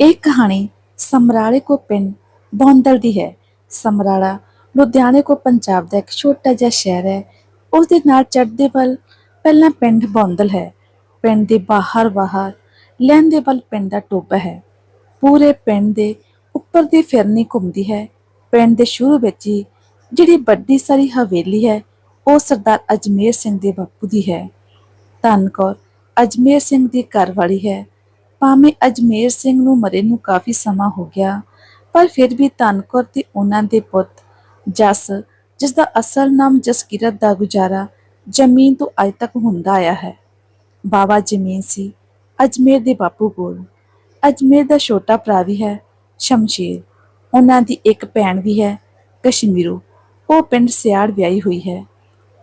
ਇਹ ਕਹਾਣੀ ਸਮਰਾਲੇ ਕੋ ਪਿੰਡ ਬੌਂਦਲ ਦੀ ਹੈ। ਸਮਰਾਲਾ ਲੁਧਿਆਣੇ ਕੋ ਪੰਜਾਬ ਦਾ ਇੱਕ ਛੋਟਾ ਜਿਹਾ ਸ਼ਹਿਰ ਹੈ। ਉਸ ਦੇ ਨਾਲ ਚੜ੍ਹਦੇ ਵੱਲ ਪਹਿਲਾਂ ਪਿੰਡ ਬੌਂਦਲ ਹੈ। ਪਿੰਡ ਦੇ ਬਾਹਰ ਬਾਹਰ ਲਹਿੰਦੇ ਵੱਲ ਪਿੰਡ ਦਾ ਟੋਬਾ ਹੈ। ਪੂਰੇ ਪਿੰਡ ਦੇ ਉੱਪਰ ਦੀ ਫਿਰਨੀ ਘੁੰਮਦੀ ਹੈ। ਪਿੰਡ ਦੇ ਸ਼ੁਰੂ ਵਿੱਚ ਹੀ ਜਿਹੜੀ ਵੱਡੀ ਸਾਰੀ ਹਵੇਲੀ ਹੈ, ਉਹ ਸਰਦਾਰ ਅਜਮੇਰ ਸਿੰਘ ਦੇ ਬਾਪੂ ਦੀ ਹੈ। ਧੰਨ ਕੌਰ, ਅਜਮੇਰ ਸਿੰਘ ਦੀ ਘਰਵਾਲੀ ਹੈ। ਭਾਵੇਂ ਅਜਮੇਰ ਸਿੰਘ ਨੂੰ ਮਰੇ ਨੂੰ ਕਾਫੀ ਸਮਾਂ ਹੋ ਗਿਆ, ਪਰ ਫਿਰ ਵੀ ਧੰਨ ਤੇ ਉਹਨਾਂ ਦੇ ਪੁੱਤ ਜਸ, ਜਿਸ ਦਾ ਅਸਲ ਨਾਮ ਜਸਕੀਰਤ ਦਾ ਗੁਜ਼ਾਰਾ ਜ਼ਮੀਨ ਤੋਂ ਅੱਜ ਤੱਕ ਹੁੰਦਾ ਆਇਆ ਹੈ। ਬਾਬਾ ਜ਼ਮੀਨ ਸੀ, ਅਜਮੇਰ ਦੇ ਬਾਪੂ ਕੋਲ। ਅਜਮੇਰ ਦਾ ਛੋਟਾ ਭਰਾ ਵੀ ਹੈ, ਸ਼ਮਸ਼ੀਰ। ਉਹਨਾਂ ਦੀ ਇੱਕ ਭੈਣ ਵੀ ਹੈ, ਕਸ਼ਮੀਰੋ। ਉਹ ਪਿੰਡ ਸਿਆੜ ਵਿਆਹੀ ਹੋਈ ਹੈ।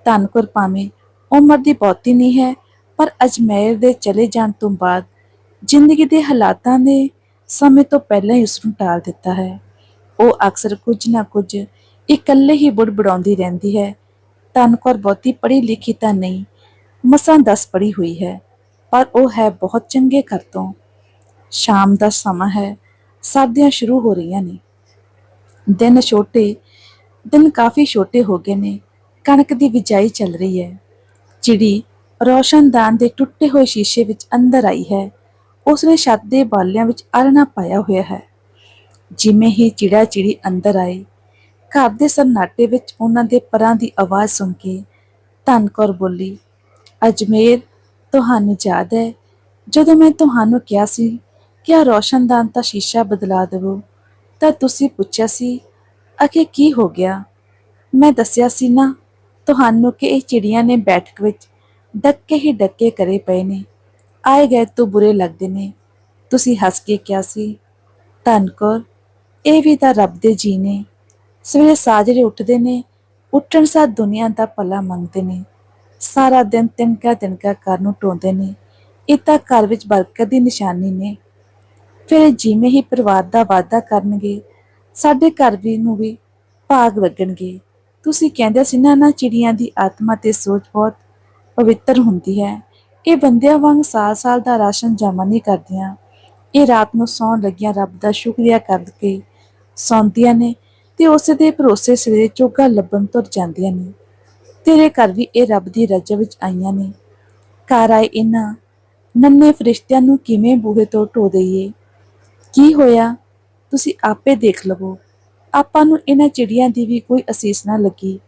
ਧੰਨਕੁਰ ਭਾਵੇਂ ਉਮਰ ਦੀ ਬਹੁਤੀ ਨਹੀਂ ਹੈ, ਪਰ ਅਜਮੇਰ ਦੇ ਚਲੇ ਜਾਣ ਤੋਂ ਬਾਅਦ ਜ਼ਿੰਦਗੀ ਦੇ ਹਾਲਾਤਾਂ ਨੇ ਸਮੇਂ ਤੋਂ ਪਹਿਲਾਂ ਹੀ ਉਸ ਨੂੰ ਟਾਲ ਦਿੱਤਾ ਹੈ। ਉਹ ਅਕਸਰ ਕੁਝ ਨਾ ਕੁਝ ਇਕੱਲੇ ਹੀ ਬੁੜਬੜਾਉਂਦੀ ਰਹਿੰਦੀ ਹੈ। ਧੰਨਕੌਰ ਬਹੁਤੀ ਪੜ੍ਹੀ ਲਿਖੀ ਤਾਂ ਨਹੀਂ, ਮਸਾਂ ਦਸ ਪੜ੍ਹੀ ਹੋਈ ਹੈ, ਪਰ ਉਹ ਹੈ ਬਹੁਤ ਚੰਗੇ ਘਰ ਤੋਂ। ਸ਼ਾਮ ਦਾ ਸਮਾਂ ਹੈ, ਸਰਦੀਆਂ ਸ਼ੁਰੂ ਹੋ ਰਹੀਆਂ ਨੇ। ਦਿਨ ਛੋਟੇ, ਦਿਨ ਕਾਫੀ ਛੋਟੇ ਹੋ ਗਏ ਨੇ, ਕਣਕ ਦੀ ਬਿਜਾਈ ਚੱਲ ਰਹੀ ਹੈ। ਚਿੜੀ ਰੋਸ਼ਨਦਾਨ ਦੇ ਟੁੱਟੇ ਹੋਏ ਸ਼ੀਸ਼ੇ ਵਿੱਚ ਅੰਦਰ ਆਈ ਹੈ। ਉਸਨੇ ਛੱਤ ਦੇ ਬਾਲਿਆਂ ਵਿੱਚ ਆਲਣਾ ਪਾਇਆ ਹੋਇਆ ਹੈ। ਜਿਵੇਂ ਹੀ ਚਿੜਾ ਚਿੜੀ ਅੰਦਰ ਆਏ ਘਰ ਦੇ ਸੰਨਾਟੇ ਵਿੱਚ ਉਹਨਾਂ ਦੇ ਪਰਾਂ ਦੀ ਆਵਾਜ਼ ਸੁਣ ਕੇ ਧੰਨਕੌਰ ਬੋਲੀ, ਅਜਮੇਰ, ਤੁਹਾਨੂੰ ਯਾਦ ਹੈ? ਜਦੋਂ ਮੈਂ ਤੁਹਾਨੂੰ ਕਿਹਾ ਸੀ ਕਿ ਆ ਰੋਸ਼ਨਦਾਨ ਦਾ ਸ਼ੀਸ਼ਾ ਬਦਲਾ ਦੇਵੋ, ਤਾਂ ਤੁਸੀਂ ਪੁੱਛਿਆ ਸੀ, ਅਖੇ ਕੀ ਹੋ ਗਿਆ? ਮੈਂ ਦੱਸਿਆ ਸੀ ਨਾ, ਤੁਹਾਨੂੰ ਕਿ ਇਹ ਚਿੜੀਆਂ ਨੇ ਬੈਠਕ ਵਿੱਚ ਡੱਕੇ ਹੀ ਡੱਕੇ ਕਰੇ ਪਏ ਨੇ। ਆਏ ਗਏ ਤੋਂ ਬੁਰੇ ਲੱਗਦੇ ਨੇ। ਤੁਸੀਂ ਹੱਸ ਕੇ ਕਿਹਾ ਸੀ ਧੰਨਕੌਰ ਇਹ ਵੀ ਤਾਂ ਰੱਬ ਦੇ ਜੀ ਨੇ। ਸਵੇਰੇ ਸਾਜਰੇ ਉੱਠਦੇ ਨੇ, ਉੱਠਣ ਸਾਰ ਦੁਨੀਆ ਦਾ ਭਲਾ ਮੰਗਦੇ ਨੇ। ਸਾਰਾ ਦਿਨ ਤਿਨਕਾ ਤਿਨਕਾ ਘਰ ਨੂੰ ਟੋਂਦੇ ਨੇ। ਇਹ ਤਾਂ ਘਰ ਵਿੱਚ ਬਰਕਤ ਦੀ ਨਿਸ਼ਾਨੀ ਨੇ। ਫਿਰ ਜਿਵੇਂ ਹੀ ਪਰਿਵਾਰ ਦਾ ਵਾਅਦਾ ਕਰਨਗੇ, ਸਾਡੇ ਘਰ ਵੀ ਨੂੰ ਵੀ ਭਾਗ ਲੱਗਣਗੇ ਤੁਸੀਂ ਕਹਿੰਦੇ ਸੀ ਨਾ ਨਾ ਚਿੜੀਆਂ ਦੀ ਆਤਮਾ ਤੇ ਸੋਚ ਬਹੁਤ ਪਵਿੱਤਰ ਹੁੰਦੀ ਹੈ। ਇਹ ਬੰਦਿਆਂ ਵਾਂਗ ਸਾਲ-ਸਾਲ ਦਾ ਰਾਸ਼ਨ ਜਮ੍ਹਾਂ ਨਹੀਂ ਕਰਦੀਆਂ। ਇਹ ਰਾਤ ਨੂੰ ਸੌਣ ਲੱਗੀਆਂ ਰੱਬ ਦਾ ਸ਼ੁਕਰੀਆ ਕਰਕੇ ਸੌਂਦੀਆਂ ਨੇ ਤੇ ਉਸੇ ਦੇ ਭਰੋਸੇ ਸਵੇਰੇ ਚੋਗਾ ਲੱਭਣ ਤੁਰ ਜਾਂਦੀਆਂ ਨੇ। ਤੇਰੇ ਘਰ ਵੀ ਇਹ ਰੱਬ ਦੀ ਰਜਾ ਵਿੱਚ ਆਈਆਂ ਨੇ। ਘਰ ਆਏ ਇਹਨਾਂ, ਨੰਨੇ ਫਰਿਸ਼ਤਿਆਂ ਨੂੰ ਕਿਵੇਂ ਬੂਹੇ ਤੋਂ ਢੋ ਦਈਏ? ਕੀ ਹੋਇਆ? ਤੁਸੀਂ ਆਪੇ ਦੇਖ ਲਵੋ। ਆਪਾਂ ਨੂੰ ਇਹਨਾਂ ਚਿੜੀਆਂ ਦੀ ਵੀ ਕੋਈ ਅਸੀਸ ਨਾ ਲੱਗੀ।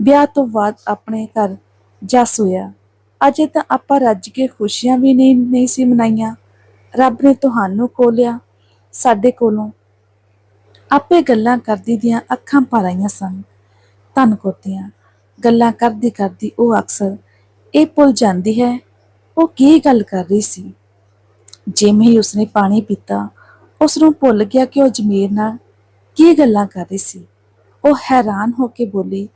ਵਿਆਹ ਤੋਂ ਬਾਅਦ ਆਪਣੇ ਘਰ ਜਸ ਹੋਇਆ। ਅਜੇ ਤਾਂ ਆਪਾਂ ਰੱਜ ਕੇ ਖੁਸ਼ੀਆਂ ਵੀ ਨਹੀਂ ਨਹੀਂ ਸੀ ਮਨਾਈਆਂ। ਰੱਬ ਨੇ ਤੁਹਾਨੂੰ ਖੋਲਿਆ, ਸਾਡੇ ਕੋਲੋਂ। ਆਪੇ ਗੱਲਾਂ ਕਰਦੀ ਦੀਆਂ ਅੱਖਾਂ ਭਰ ਆਈਆਂ ਸਨ, ਧੰਨ ਕੋਤੀਆਂ ਗੱਲਾਂ ਕਰਦੀ ਕਰਦੀ ਉਹ ਅਕਸਰ ਇਹ ਭੁੱਲ ਜਾਂਦੀ ਹੈ, ਉਹ ਕੀ ਗੱਲ ਕਰ ਰਹੀ ਸੀ? ਜਿਵੇਂ ਹੀ ਉਸਨੇ ਪਾਣੀ ਪੀਤਾ ਉਸ ਨੂੰ ਭੁੱਲ ਗਿਆ ਕਿ ਉਹ ਜਮੀਰ ਨਾਲ ਕੀ ਗੱਲਾਂ ਕਰ ਰਹੀ ਸੀ। ਉਹ ਹੈਰਾਨ ਹੋ ਕੇ ਬੋਲੀ,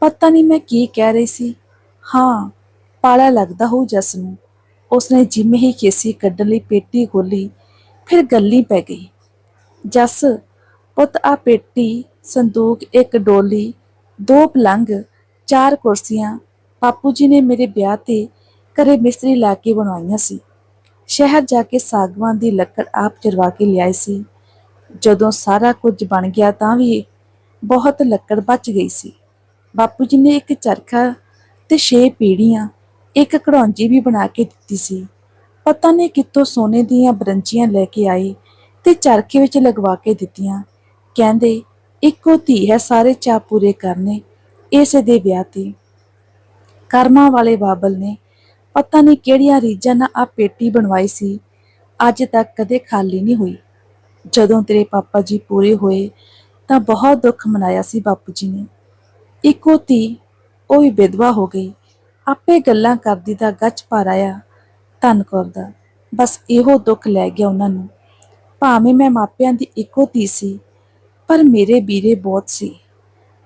ਪਤਾ ਨਹੀਂ ਮੈਂ ਕੀ ਕਹਿ ਰਹੀ ਸੀ? ਹਾਂ ਪਾਲਾ ਲੱਗਦਾ ਹੋ ਜਸ ਨੂੰ। ਉਸਨੇ ਜਿਵੇਂ ਹੀ ਖੇਸੀ ਕੱਢਣ ਲਈ ਪੇਟੀ ਖੋਲੀ ਫਿਰ ਗੱਲੀ ਪੈ ਗਈ। ਜਸ, ਪੁੱਤ, ਆ ਪੇਟੀ, ਸੰਦੂਕ, ਇੱਕ ਡੋਲੀ, ਦੋ ਪਲੰਗ, ਚਾਰ ਕੁਰਸੀਆਂ ਬਾਪੂ ਜੀ ਨੇ ਮੇਰੇ ਵਿਆਹ ਤੇ ਘਰੇ ਮਿਸਤਰੀ ਲਾ ਕੇ ਬਣਵਾਈਆਂ ਸੀ। ਸ਼ਹਿਰ ਜਾ ਕੇ ਸਾਗਵਾਨ ਦੀ ਲੱਕੜ ਆਪ ਚਰਵਾ ਕੇ ਲਿਆਏ ਸੀ। ਜਦੋਂ ਸਾਰਾ ਕੁਝ ਬਣ ਗਿਆ ਤਾਂ ਵੀ ਬਹੁਤ ਲੱਕੜ ਬਚ ਗਈ ਸੀ। ਬਾਪੂ ਜੀ ਨੇ ਇੱਕ ਚਰਖਾ ਤੇ ਛੇ ਪੀੜੀਆਂ ਇੱਕ ਕੜੌਂਜੀ ਵੀ ਬਣਾ ਕੇ ਦਿੱਤੀ ਸੀ। ਪਤਾ ਨਹੀਂ ਕਿੱਥੋਂ ਸੋਨੇ ਦੀਆਂ ਬਰੰਚੀਆਂ ਲੈ ਕੇ ਆਏ ਤੇ ਚਰਖੇ ਵਿੱਚ ਲਗਵਾ ਕੇ ਦਿੱਤੀਆਂ। ਕਹਿੰਦੇ, ਇੱਕੋ ਧੀ ਹੈ, ਸਾਰੇ ਚਾਅ ਪੂਰੇ ਕਰਨੇ। ਇਸੇ ਦੇ ਵਿਆਹ ਤੇ। ਕਰਮਾਂ ਵਾਲੇ ਬਾਬਲ ਨੇ ਪਤਾ ਨਹੀਂ ਕਿਹੜੀਆਂ ਰੀਝਾਂ ਨਾਲ ਆ ਪੇਟੀ ਬਣਵਾਈ ਸੀ। ਅੱਜ ਤੱਕ ਕਦੇ ਖਾਲੀ ਨਹੀਂ ਹੋਈ। ਜਦੋਂ ਤੇਰੇ ਪਾਪਾ ਜੀ ਪੂਰੇ ਹੋਏ, ਤਾਂ ਬਹੁਤ ਦੁੱਖ ਮਨਾਇਆ ਸੀ ਬਾਪੂ ਜੀ ਨੇ। ਇੱਕੋ ਧੀ, ਉਹ ਵੀ ਵਿਧਵਾ ਹੋ ਗਈ। ਆਪੇ ਗੱਲਾਂ ਕਰਦੀ ਦਾ ਗੱਚ ਭਰ ਆਇਆ, ਧੰਨ ਕੌਰ ਦਾ। ਬਸ ਇਹੋ ਦੁੱਖ ਲੈ ਗਿਆ ਉਹਨਾਂ ਨੂੰ। ਭਾਵੇਂ ਮੈਂ ਮਾਪਿਆਂ ਦੀ ਇੱਕੋ ਧੀ ਸੀ, ਪਰ ਮੇਰੇ ਵੀਰੇ ਬਹੁਤ ਸੀ।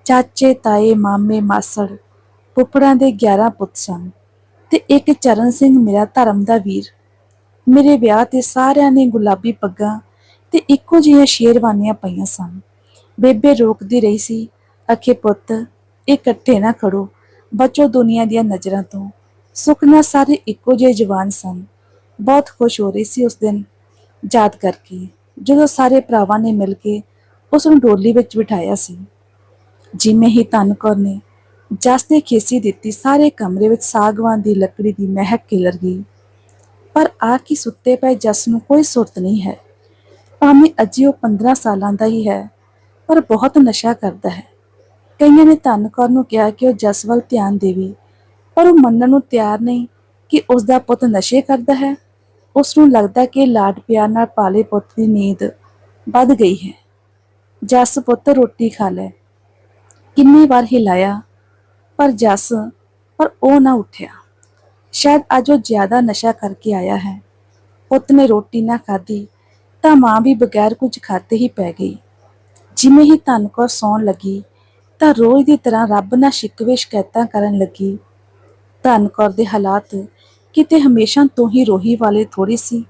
ਚਾਚੇ, ਤਾਏ, ਮਾਮੇ, ਮਾਸੜ, ਪੁੱਪੜਾਂ ਦੇ 11 ਪੁੱਤ ਸਨ ਤੇ ਇੱਕ ਚਰਨ ਸਿੰਘ ਮੇਰਾ ਧਰਮ ਦਾ ਵੀਰ। ਮੇਰੇ ਵਿਆਹ ਤੇ ਸਾਰਿਆਂ ਨੇ ਗੁਲਾਬੀ ਪੱਗਾਂ ਤੇ ਇੱਕੋ ਜਿਹੀਆਂ ਸ਼ੇਰਵਾਨੀਆਂ ਪਈਆਂ ਸਨ। ਬੇਬੇ ਰੋਕਦੀ ਰਹੀ ਸੀ, ਅਖੇ ਪੁੱਤ, ਇਹ ਇਕੱਠੇ ਨਾ ਖੜੋ। ਬਚੋ ਦੁਨੀਆ ਦੀਆਂ ਨਜ਼ਰਾਂ ਤੋਂ। ਸੁਖਨਾ ਸਾਰੇ ਇੱਕੋ ਜਿਹੇ ਜਵਾਨ ਸਨ। ਬਹੁਤ ਖੁਸ਼ ਹੋ ਰਹੀ ਸੀ ਉਸ ਦਿਨ ਯਾਦ ਕਰਕੇ, ਜਦੋਂ ਸਾਰੇ ਭਰਾਵਾਂ ਨੇ ਮਿਲ ਕੇ ਉਸ ਨੂੰ ਡੋਲੀ ਵਿੱਚ ਬਿਠਾਇਆ ਸੀ। ਜਿਵੇਂ ਹੀ ਧਨ ਕੌਰ ਨੇ ਜਸ ਦੇ ਖੇਸੀ ਦਿੱਤੀ, ਸਾਰੇ ਕਮਰੇ ਵਿੱਚ ਸਾਗਵਾਨ ਦੀ ਲੱਕੜੀ ਦੀ ਮਹਿਕ ਖਿਲਰ ਗਈ। ਪਰ ਆ ਕੀ ਸੁੱਤੇ ਪਏ ਜਸ ਨੂੰ ਕੋਈ ਸੁਰਤ ਨਹੀਂ ਹੈ। ਭਾਵੇਂ ਅਜੇ ਉਹ 15 ਸਾਲਾਂ ਦਾ ਹੀ ਹੈ, ਪਰ ਬਹੁਤ ਨਸ਼ਾ ਕਰਦਾ ਹੈ। ਕਈਆਂ ਨੇ ਧੰਨ ਕੌਰ ਨੂੰ ਕਿਹਾ ਕਿ ਉਹ ਜਸ ਵੱਲ ਧਿਆਨ ਦੇਵੇ, ਪਰ ਉਹ ਮੰਨਣ ਨੂੰ ਤਿਆਰ ਨਹੀਂ ਕਿ ਉਸ ਦਾ ਪੁੱਤ ਨਸ਼ੇ ਕਰਦਾ ਹੈ। ਉਸ ਨੂੰ ਲੱਗਦਾ ਕਿ ਲਾਡ ਪਿਆਰ ਨਾਲ ਪਾਲੇ ਪੁੱਤ ਦੀ ਨੀਂਦ ਵੱਧ ਗਈ ਹੈ। ਜਸ ਪੁੱਤ ਰੋਟੀ ਖਾ ਲੈ। ਕਿੰਨੀ ਵਾਰ ਹਿਲਾਇਆ, ਪਰ ਜਸ, ਪਰ ਉਹ ਨਾ ਉੱਠਿਆ। ਸ਼ਾਇਦ ਅੱਜ ਉਹ ਜ਼ਿਆਦਾ ਨਸ਼ਾ ਕਰਕੇ ਆਇਆ ਹੈ। ਪੁੱਤ ਨੇ ਰੋਟੀ ਨਾ ਖਾਧੀ ਤਾਂ ਮਾਂ ਵੀ ਬਗੈਰ ਕੁਝ ਖਾਤੇ ਹੀ ਪੈ ਗਈ। ਜਿਵੇਂ ਹੀ ਧਨ ਕੌਰ ਸੌਣ ਲੱਗੀ ਤਾਂ ਰੋਜ਼ ਦੀ ਤਰ੍ਹਾਂ ਰੱਬ ਨਾਲ ਸ਼ਿਕਵੇ ਸ਼ਿਕਾਇਤਾਂ ਕਰਨ ਲੱਗੀ। ਧਨ ਕੌਰ ਦੇ ਹਾਲਾਤ ਕਿਤੇ ਹਮੇਸ਼ਾ ਤੋਂ ਹੀ ਰੋਹੀ ਵਾਲੇ ਥੋੜੀ ਸੀ।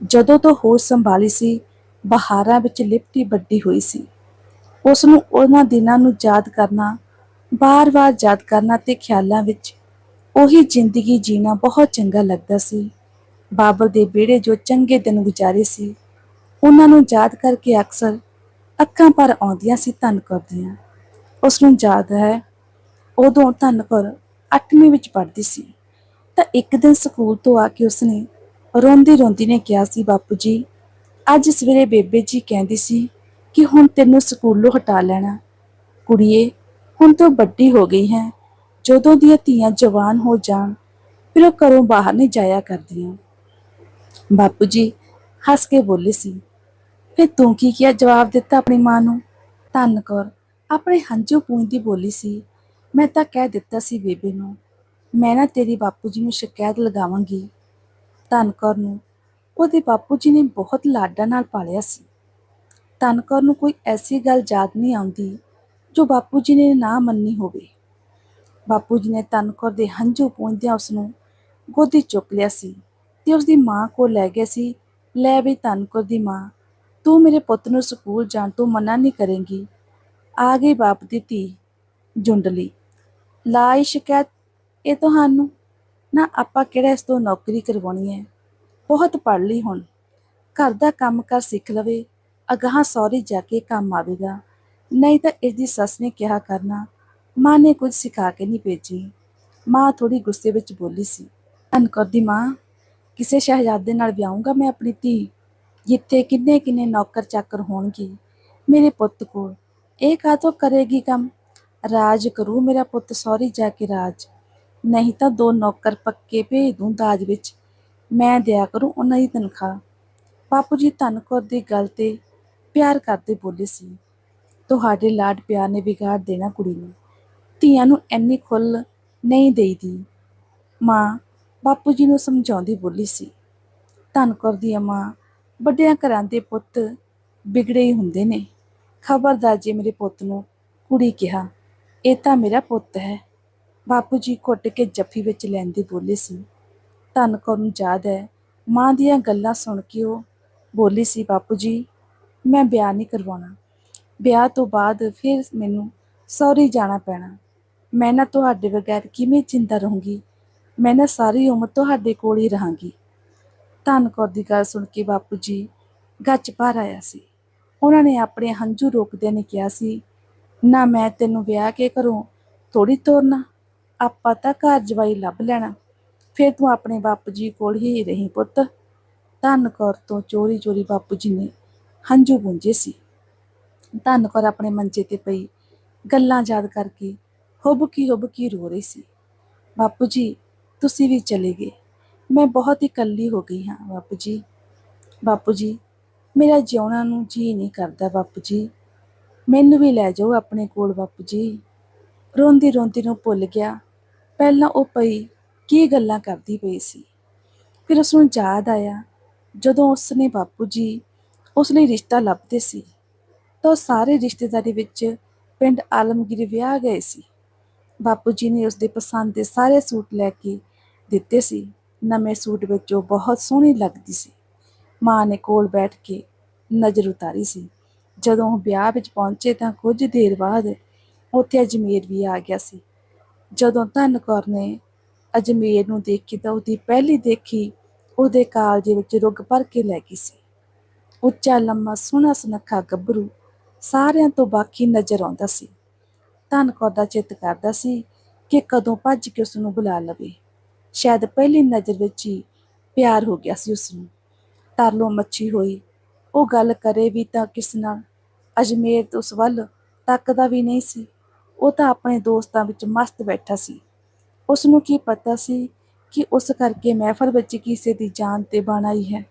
ਜਦੋਂ ਤੋਂ ਹੋਰ ਸੰਭਾਲੀ ਸੀ, ਬਹਾਰਾਂ ਵਿੱਚ ਲਿਪਟੀ ਵੱਡੀ ਹੋਈ ਸੀ। ਉਸ ਨੂੰ ਉਹਨਾਂ ਦਿਨਾਂ ਨੂੰ ਯਾਦ ਕਰਨਾ, ਬਾਰ-ਬਾਰ ਯਾਦ ਕਰਨਾ ਤੇ ਖਿਆਲਾਂ ਵਿੱਚ ਉਹੀ ਜ਼ਿੰਦਗੀ ਜੀਣਾ ਬਹੁਤ ਚੰਗਾ ਲੱਗਦਾ ਸੀ। ਬਾਬਰ ਦੇ ਵਿਹੜੇ ਜੋ ਚੰਗੇ ਦਿਨ ਗੁਜ਼ਾਰੇ ਸੀ, ਉਹਨਾਂ ਨੂੰ ਯਾਦ ਕਰਕੇ ਅਕਸਰ ਅੱਖਾਂ ਪਰ ਆਉਂਦੀਆਂ ਸੀ ਧਨ ਕਰਦੀਆਂ ਉਸ ਨੂੰ ਯਾਦ ਹੈ। ਉਦੋਂ ਧਨ ਕਰ 8ਵੀਂ ਵਿੱਚ ਪੜ੍ਹਦੀ ਸੀ। ਤਾਂ ਇੱਕ ਦਿਨ ਸਕੂਲ ਤੋਂ ਆ ਕੇ ਉਸਨੇ ਰੋਂਦੀ ਰੋਂਦੀ ਨੇ ਕਿਹਾ ਸੀ, ਬਾਪੂ ਜੀ, ਅੱਜ ਸਵੇਰੇ ਬੇਬੇ ਜੀ ਕਹਿੰਦੀ ਸੀ ਕਿ ਹੁਣ ਤੈਨੂੰ ਸਕੂਲੋਂ ਹਟਾ ਲੈਣਾ। ਕੁੜੀਏ, ਹੁਣ ਤੂੰ ਵੱਡੀ ਹੋ ਗਈ ਹੈ। ਜਦੋਂ ਦੀਆਂ ਧੀਆਂ ਜਵਾਨ ਹੋ ਜਾਣ, ਫਿਰ ਉਹ ਘਰੋਂ ਬਾਹਰ ਨਹੀਂ ਜਾਇਆ ਕਰਦੀਆਂ। ਬਾਪੂ ਜੀ, ਹੱਸ ਕੇ ਬੋਲੇ ਸੀ, ਫਿਰ ਤੂੰ ਕੀ ਕਿਹਾ ਜਵਾਬ ਦਿੱਤਾ ਆਪਣੀ ਮਾਂ ਨੂੰ? ਧੰਨ ਕੌਰ ਆਪਣੇ ਹੰਝੂ ਪੂੰਝਦੀ ਬੋਲੀ ਸੀ, ਮੈਂ ਤਾਂ ਕਹਿ ਦਿੱਤਾ ਸੀ ਬੇਬੇ ਨੂੰ, ਮੈਂ ਨਾ ਤੇਰੀ ਬਾਪੂ ਜੀ ਨੂੰ ਸ਼ਿਕਾਇਤ ਲਗਾਵਾਂਗੀ। ਧੰਨ ਕੌਰ ਨੂੰ, ਉਹਦੇ ਬਾਪੂ ਜੀ ਨੇ ਬਹੁਤ ਲਾਡਾਂ ਨਾਲ ਪਾਲਿਆ ਸੀ। ਧੰਨ ਕੌਰ ਨੂੰ ਕੋਈ ਐਸੀ ਗੱਲ ਯਾਦ ਨਹੀਂ ਆਉਂਦੀ, ਜੋ ਬਾਪੂ ਜੀ ਨੇ ਨਾ ਮੰਨੀ ਹੋਵੇ। ਬਾਪੂ ਜੀ ਨੇ ਧੰਨ ਕੌਰ ਦੇ ਹੰਝੂ ਪੂੰਝਦਿਆਂ ਉਸ ਨੂੰ ਗੋਦੀ ਚੁੱਕ ਲਿਆ ਸੀ ਤੇ ਉਸ ਦੀ ਮਾਂ ਕੋਲ ਲੈ ਗਏ ਸੀ, ਲੈ ਵੀ ਧੰਨ ਕੌਰ ਦੀ ਮਾਂ, ਤੂੰ ਮੇਰੇ ਪੁੱਤ ਨੂੰ ਸਕੂਲ ਜਾਣ ਤੋਂ ਮਨਾ ਨਹੀਂ ਕਰੇਂਗੀ ਆ ਗਈ ਬਾਪ ਦੀ ਧੀ ਜੁੰਡਲੀ ਲਾਈ। ਸ਼ਿਕਾਇਤ ਇਹ ਤੁਹਾਨੂੰ? ਨਾ ਆਪਾਂ ਕਿਹੜਾ ਇਸ ਤੋਂ ਨੌਕਰੀ ਕਰਵਾਉਣੀ ਹੈ? ਬਹੁਤ ਪੜ੍ਹ ਲਈ ਹੁਣ। ਘਰ ਦਾ ਕੰਮ ਕਰ ਸਿੱਖ ਲਵੇ, ਅਗਾਹ ਸੌਰੀ ਜਾ ਕੇ ਕੰਮ ਆਵੇਗਾ। ਨਹੀਂ ਤਾਂ ਇਸ ਦੀ ਸੱਸ ਨੇ ਕਿਹਾ ਕਰਨਾ, ਮਾਂ ਨੇ ਕੁਝ ਸਿਖਾ ਕੇ ਨਹੀਂ ਭੇਜੀ। ਮਾਂ ਥੋੜੀ ਗੁੱਸੇ ਵਿੱਚ ਬੋਲੀ ਸੀ ਅਨਕਰ ਦੀ ਮਾਂ, ਕਿਸੇ ਸ਼ਹਿਜ਼ਾਦੇ ਨਾਲ ਵਿਆਹੂੰਗਾ ਮੈਂ ਆਪਣੀ ਧੀ? ਜਿੱਥੇ ਕਿੰਨੇ ਕਿੰਨੇ ਨੌਕਰ ਚਾਕਰ ਹੋਣਗੇ, ਮੇਰੇ ਪੁੱਤ ਕੋਲ। ਇਹ ਕਾਹਤੋਂ ਕਰੇਗੀ ਕੰਮ? ਰਾਜ ਕਰੂ ਮੇਰਾ ਪੁੱਤ ਸੌਰੀ ਜਾ ਕੇ ਰਾਜ। ਨਹੀਂ ਤਾਂ ਦੋ ਨੌਕਰ ਪੱਕੇ ਭੇਜ ਦੂੰ ਦਾਜ ਵਿੱਚ। ਮੈਂ ਦਿਆ ਕਰੂੰ ਉਹਨਾਂ ਦੀ ਤਨਖਾਹ। ਬਾਪੂ ਜੀ ਧੰਨ ਕੌਰ ਦੀ ਗੱਲ ਤੇ ਪਿਆਰ ਕਰਦੇ ਬੋਲੇ ਸੀ। ਤੁਹਾਡੇ ਲਾਡ ਪਿਆਰ ਨੇ ਵਿਗਾੜ ਦੇਣਾ ਕੁੜੀ ਨੂੰ। ਧੀਆਂ ਨੂੰ ਇੰਨੀ ਖੁੱਲ ਨਹੀਂ ਦੇਈਦੀ। ਮਾਂ ਬਾਪੂ ਜੀ ਨੂੰ ਸਮਝਾਉਂਦੀ ਬੋਲੀ ਸੀ। ਧੰਨ ਕੌਰ ਦੀ ਮਾਂ ਵੱਡਿਆਂ ਘਰਾਂ ਦੇ ਪੁੱਤ ਵਿਗੜੇ ਹੀ ਹੁੰਦੇ ਨੇ। ਖਬਰਦਾਰ ਜੇ ਮੇਰੇ ਪੁੱਤ ਨੂੰ ਕੁੜੀ ਕਿਹਾ, ਇਹ ਤਾਂ ਮੇਰਾ ਪੁੱਤ ਹੈ। ਬਾਪੂ ਜੀ ਘੁੱਟ ਕੇ ਜੱਫੀ ਵਿੱਚ ਲੈਂਦੇ ਬੋਲੇ ਸੀ। ਧੰਨ ਕੌਰ ਨੂੰ ਯਾਦ ਹੈ, ਮਾਂ ਦੀਆਂ ਗੱਲਾਂ ਸੁਣ ਕੇ ਉਹ ਬੋਲੀ ਸੀ, ਬਾਪੂ ਜੀ, ਮੈਂ ਵਿਆਹ ਨਹੀਂ ਕਰਵਾਉਣਾ। ਵਿਆਹ ਤੋਂ ਬਾਅਦ ਫਿਰ ਮੈਨੂੰ ਸਹੁਰੇ ਜਾਣਾ ਪੈਣਾ। ਮੈਂ ਨਾ ਤੁਹਾਡੇ ਬਗੈਰ ਕਿਵੇਂ ਜਿੰਦਾ ਰਹੂੰਗੀ? ਮੈਂ ਨਾ ਸਾਰੀ ਉਮਰ ਤੁਹਾਡੇ ਕੋਲ ਹੀ ਰਹਾਂਗੀ। ਧੰਨ ਕੌਰ ਦੀ ਗੱਲ ਸੁਣ ਕੇ ਬਾਪੂ ਜੀ ਗੱਚ ਭਰ ਆਇਆ ਸੀ। ਉਹਨਾਂ ਨੇ ਆਪਣੇ ਹੰਝੂ ਰੋਕਦਿਆਂ ਨੇ ਕਿਹਾ ਸੀ, ਨਾ ਮੈਂ ਤੈਨੂੰ ਵਿਆਹ ਕੇ ਘਰੋਂ ਥੋੜੀ ਤੋਰਨਾ, ਆਪਾਂ ਤਾਂ ਘਰ ਜਵਾਈ ਲੱਭ ਲੈਣਾ, ਫਿਰ ਤੂੰ ਆਪਣੇ ਬਾਪੂ ਜੀ ਕੋਲ ਹੀ ਰਹੀ ਪੁੱਤ। ਧੰਨ ਕੌਰ ਤੋਂ ਚੋਰੀ ਚੋਰੀ ਬਾਪੂ ਜੀ ਨੇ ਹੰਝੂ ਪੂੰਝੇ ਸੀ। ਧੰਨ ਕੌਰ ਆਪਣੇ ਮੰਜੇ ਤੇ ਪਈ, ਗੱਲਾਂ ਯਾਦ ਕਰਕੇ ਹੁਬਕੀ ਹੁਬਕੀ ਰੋ ਰਹੀ ਸੀ। ਬਾਪੂ ਜੀ, ਤੁਸੀਂ ਵੀ ਚਲੇ ਗਏ। ਮੈਂ ਬਹੁਤ ਹੀ ਇਕੱਲੀ ਹੋ ਗਈ ਹਾਂ, ਬਾਪੂ ਜੀ। ਬਾਪੂ ਜੀ ਮੇਰਾ ਜਿਉਣਾ ਨੂੰ ਜੀ ਨਹੀਂ ਕਰਦਾ ਬਾਪੂ ਜੀ ਮੈਨੂੰ ਵੀ ਲੈ ਜਾਓ ਆਪਣੇ ਕੋਲ ਬਾਪੂ ਜੀ ਰੋਂਦੀ ਰੋਂਦੀ ਨੂੰ ਭੁੱਲ ਗਿਆ। ਪਹਿਲਾਂ ਉਹ ਪਈ, ਕੀ ਗੱਲਾਂ ਕਰਦੀ ਪਈ ਸੀ। ਫਿਰ ਉਸ ਨੂੰ ਯਾਦ ਆਇਆ, ਜਦੋਂ ਉਸ ਨੇ ਬਾਪੂ ਜੀ ਉਸ ਲਈ ਰਿਸ਼ਤਾ ਲੱਭਦੇ ਸੀ, ਤਾਂ ਉਹ ਸਾਰੇ ਰਿਸ਼ਤੇਦਾਰੀ ਵਿੱਚ ਪਿੰਡ ਆਲਮਗੀਰ ਵਿਆਹ ਗਏ ਸੀ। ਬਾਪੂ ਜੀ ਨੇ ਉਸ ਦੇ ਪਸੰਦ ਦੇ ਸਾਰੇ ਸੂਟ ਲੈ ਕੇ ਦਿੱਤੇ ਸੀ। ਨਵੇਂ ਸੂਟ ਵਿੱਚ ਉਹ ਬਹੁਤ ਸੋਹਣੀ ਲੱਗਦੀ ਸੀ। ਮਾਂ ਨੇ ਕੋਲ ਬੈਠ ਕੇ ਨਜ਼ਰ ਉਤਾਰੀ ਸੀ। ਜਦੋਂ ਉਹ ਵਿਆਹ ਵਿੱਚ ਪਹੁੰਚੇ ਤਾਂ ਕੁਝ ਦੇਰ ਬਾਅਦ ਉੱਥੇ ਅਜਮੇਰ ਵੀ ਆ ਗਿਆ ਸੀ। ਜਦੋਂ ਧੰਨ ਕੌਰ ਨੇ ਅਜਮੇਰ ਨੂੰ ਦੇਖੀ ਤਾਂ ਉਹਦੀ ਪਹਿਲੀ ਦੇਖੀ ਉਹਦੇ ਕਾਲਜੇ ਵਿੱਚ ਰੁੱਗ ਭਰ ਕੇ ਲੈ ਗਈ ਸੀ। ਉੱਚਾ, ਲੰਮਾ, ਸੋਹਣਾ ਸੁਨੱਖਾ ਗੱਭਰੂ ਸਾਰਿਆਂ ਤੋਂ ਬਾਕੀ ਨਜ਼ਰ ਆਉਂਦਾ ਸੀ। ਧਨ ਕੌਰ ਦਾ ਚਿੱਤ ਕਰਦਾ ਸੀ ਕਿ ਕਦੋਂ ਭੱਜ ਕੇ ਉਸ ਨੂੰ ਬੁਲਾ ਲਵੇ। ਸ਼ਾਇਦ ਪਹਿਲੀ ਨਜ਼ਰ ਵਿੱਚ ਹੀ ਪਿਆਰ ਹੋ ਗਿਆ ਸੀ ਉਸ ਨੂੰ ਤਰਲੋਂ ਮੱਛੀ ਹੋਈ। ਉਹ ਗੱਲ ਕਰੇ ਵੀ ਤਾਂ ਕਿਸ ਨਾਲ? ਅਜਮੇਰ ਉਸ ਵੱਲ ਤੱਕਦਾ ਵੀ ਨਹੀਂ ਸੀ। ਉਹ ਤਾਂ ਆਪਣੇ ਦੋਸਤਾਂ ਵਿੱਚ ਮਸਤ ਬੈਠਾ ਸੀ। ਉਸ ਨੂੰ ਕੀ ਪਤਾ ਸੀ ਕਿ ਉਸ ਕਰਕੇ ਮਹਿਫਲ ਵਿੱਚ ਕਿਸੇ ਦੀ ਜਾਨ ਤੇ ਬਣ ਹੈ।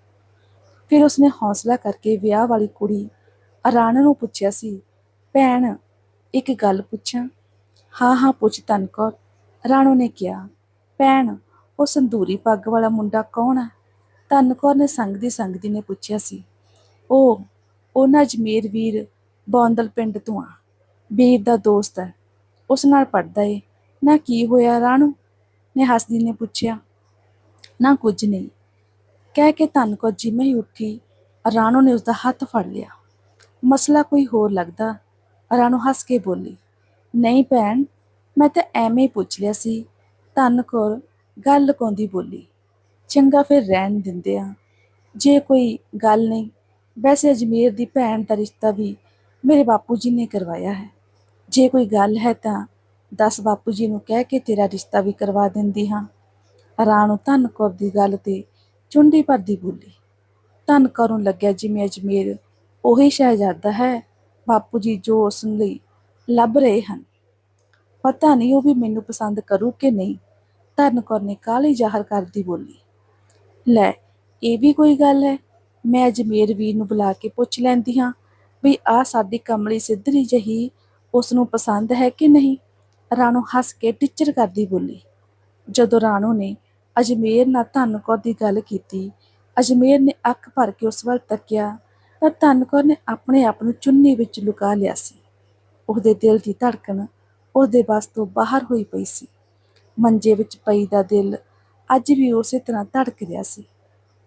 ਫਿਰ ਉਸਨੇ ਹੌਸਲਾ ਕਰਕੇ ਵਿਆਹ ਵਾਲੀ ਕੁੜੀ ਰਾਣਾ ਨੂੰ ਪੁੱਛਿਆ ਸੀ, ਭੈਣ, ਇੱਕ ਗੱਲ ਪੁੱਛਾਂ? ਹਾਂ ਹਾਂ, ਪੁੱਛ ਧਨ ਕੌਰ। ਰਾਣੋ ਨੇ ਕਿਹਾ, ਭੈਣ, ਉਹ ਸੰਧੂਰੀ ਪੱਗ ਵਾਲਾ ਮੁੰਡਾ ਕੌਣ ਹੈ ਧੰਨ ਕੌਰ ਨੇ ਸੰਗਦੀ ਸੰਗਦੀ ਨੇ ਪੁੱਛਿਆ ਸੀ ਉਹ ਉਹਨਾਂ ਅਜਮੇਰ ਵੀਰ ਬੌਂਦਲ ਪਿੰਡ ਤੋਂ ਆ ਵੀਰ ਦਾ ਦੋਸਤ ਹੈ, ਉਸ ਨਾਲ ਪੜਦਾ ਏ, ਨਾ ਕੀ ਹੋਇਆ ਰਾਣੂ? ਨੇ ਹੱਸਦੀ ਨੇ ਪੁੱਛਿਆ, ਨਾ ਕੁਝ ਨਹੀਂ। ਕਹਿ ਕੇ ਧੰਨ ਕੌਰ ਜਿਵੇਂ ਹੀ ਉੱਠੀ, ਰਾਣੂ ਨੇ ਉਸਦਾ ਹੱਥ ਫੜ ਲਿਆ। ਮਸਲਾ ਕੋਈ ਹੋਰ ਲੱਗਦਾ, ਰਾਣੂ ਹੱਸ ਕੇ ਬੋਲੀ, ਨਹੀਂ ਭੈਣ, ਮੈਂ ਤਾਂ ਐਵੇਂ ਹੀ ਪੁੱਛ ਲਿਆ ਸੀ। ਧੰਨ ਕੌਰ ਗੱਲ ਲੁਕਾਉਂਦੀ ਬੋਲੀ ਚੰਗਾ ਫਿਰ ਰਹਿਣ ਦਿੰਦੇ ਆ। ਜੇ ਕੋਈ ਗੱਲ ਨਹੀਂ, ਵੈਸੇ ਅਜਮੇਰ ਦੀ ਭੈਣ ਦਾ ਰਿਸ਼ਤਾ ਵੀ ਮੇਰੇ ਬਾਪੂ ਜੀ ਨੇ ਕਰਵਾਇਆ ਹੈ। ਜੇ ਕੋਈ ਗੱਲ ਹੈ ਤਾਂ ਦੱਸ ਬਾਪੂ ਜੀ ਨੂੰ ਕਹਿ ਕੇ ਤੇਰਾ ਰਿਸ਼ਤਾ ਵੀ ਕਰਵਾ ਦਿੰਦੀ ਹਾਂ। ਰਾਣੋ ਧਨ ਕੌਰ ਦੀ ਗੱਲ ਤੇ ਚੁੰਡੀ ਭਰਦੀ ਬੋਲੀ। ਧਨ ਕੌਰ ਨੂੰ ਲੱਗਿਆ ਜਿਵੇਂ ਅਜਮੇਰ ਉਹੀ ਸ਼ਹਿਜ਼ਾਦਾ ਹੈ। ਬਾਪੂ ਜੀ ਜੋ ਉਸ ਲਈ ਲੱਭ ਰਹੇ ਹਨ। ਪਤਾ ਨਹੀਂ ਉਹ ਵੀ ਮੈਨੂੰ ਪਸੰਦ ਕਰੂ ਕਿ ਨਹੀਂ। ਧਨ ਕੌਰ ਨੇ ਕਾਲੀ ਜ਼ਾਹਰ ਕਰਦੀ ਬੋਲੀ। ਲੈ, ਇਹ ਵੀ ਕੋਈ ਗੱਲ ਹੈ? ਮੈਂ ਅਜਮੇਰ ਵੀਰ ਨੂੰ ਬੁਲਾ ਕੇ ਪੁੱਛ ਲੈਂਦੀ ਹਾਂ ਵੀ ਆ ਸਾਡੀ ਕਮਲੀ ਸਿੱਧਰੀ ਜਹੀ ਉਸ ਨੂੰ ਪਸੰਦ ਹੈ ਕਿ ਨਹੀਂ? ਰਾਣੋ ਹੱਸ ਕੇ ਟੀਚਰ ਕਰਦੀ ਬੋਲੀ। ਜਦੋਂ ਰਾਣੋ ਨੇ ਅਜਮੇਰ ਨਾਲ ਧਨ ਕੌਰ ਦੀ ਗੱਲ ਕੀਤੀ, ਅਜਮੇਰ ਨੇ ਅੱਖ ਭਰ ਕੇ ਉਸ ਵੱਲ ਤੱਕਿਆ ਤਾਂ ਧਨ ਕੌਰ ਨੇ ਆਪਣੇ ਆਪ ਨੂੰ ਚੁੰਨੀ ਵਿੱਚ ਲੁਕਾ ਲਿਆ ਸੀ। ਉਹਦੇ ਦਿਲ ਦੀ ਧੜਕਣ ਉਹਦੇ ਬਸ ਤੋਂ ਬਾਹਰ ਹੋਈ ਪਈ ਸੀ। ਮੰਜੇ ਵਿੱਚ ਪਈ ਦਾ ਦਿਲ ਅੱਜ ਵੀ ਉਸੇ ਤਰ੍ਹਾਂ ਧੜਕ ਰਿਹਾ ਸੀ।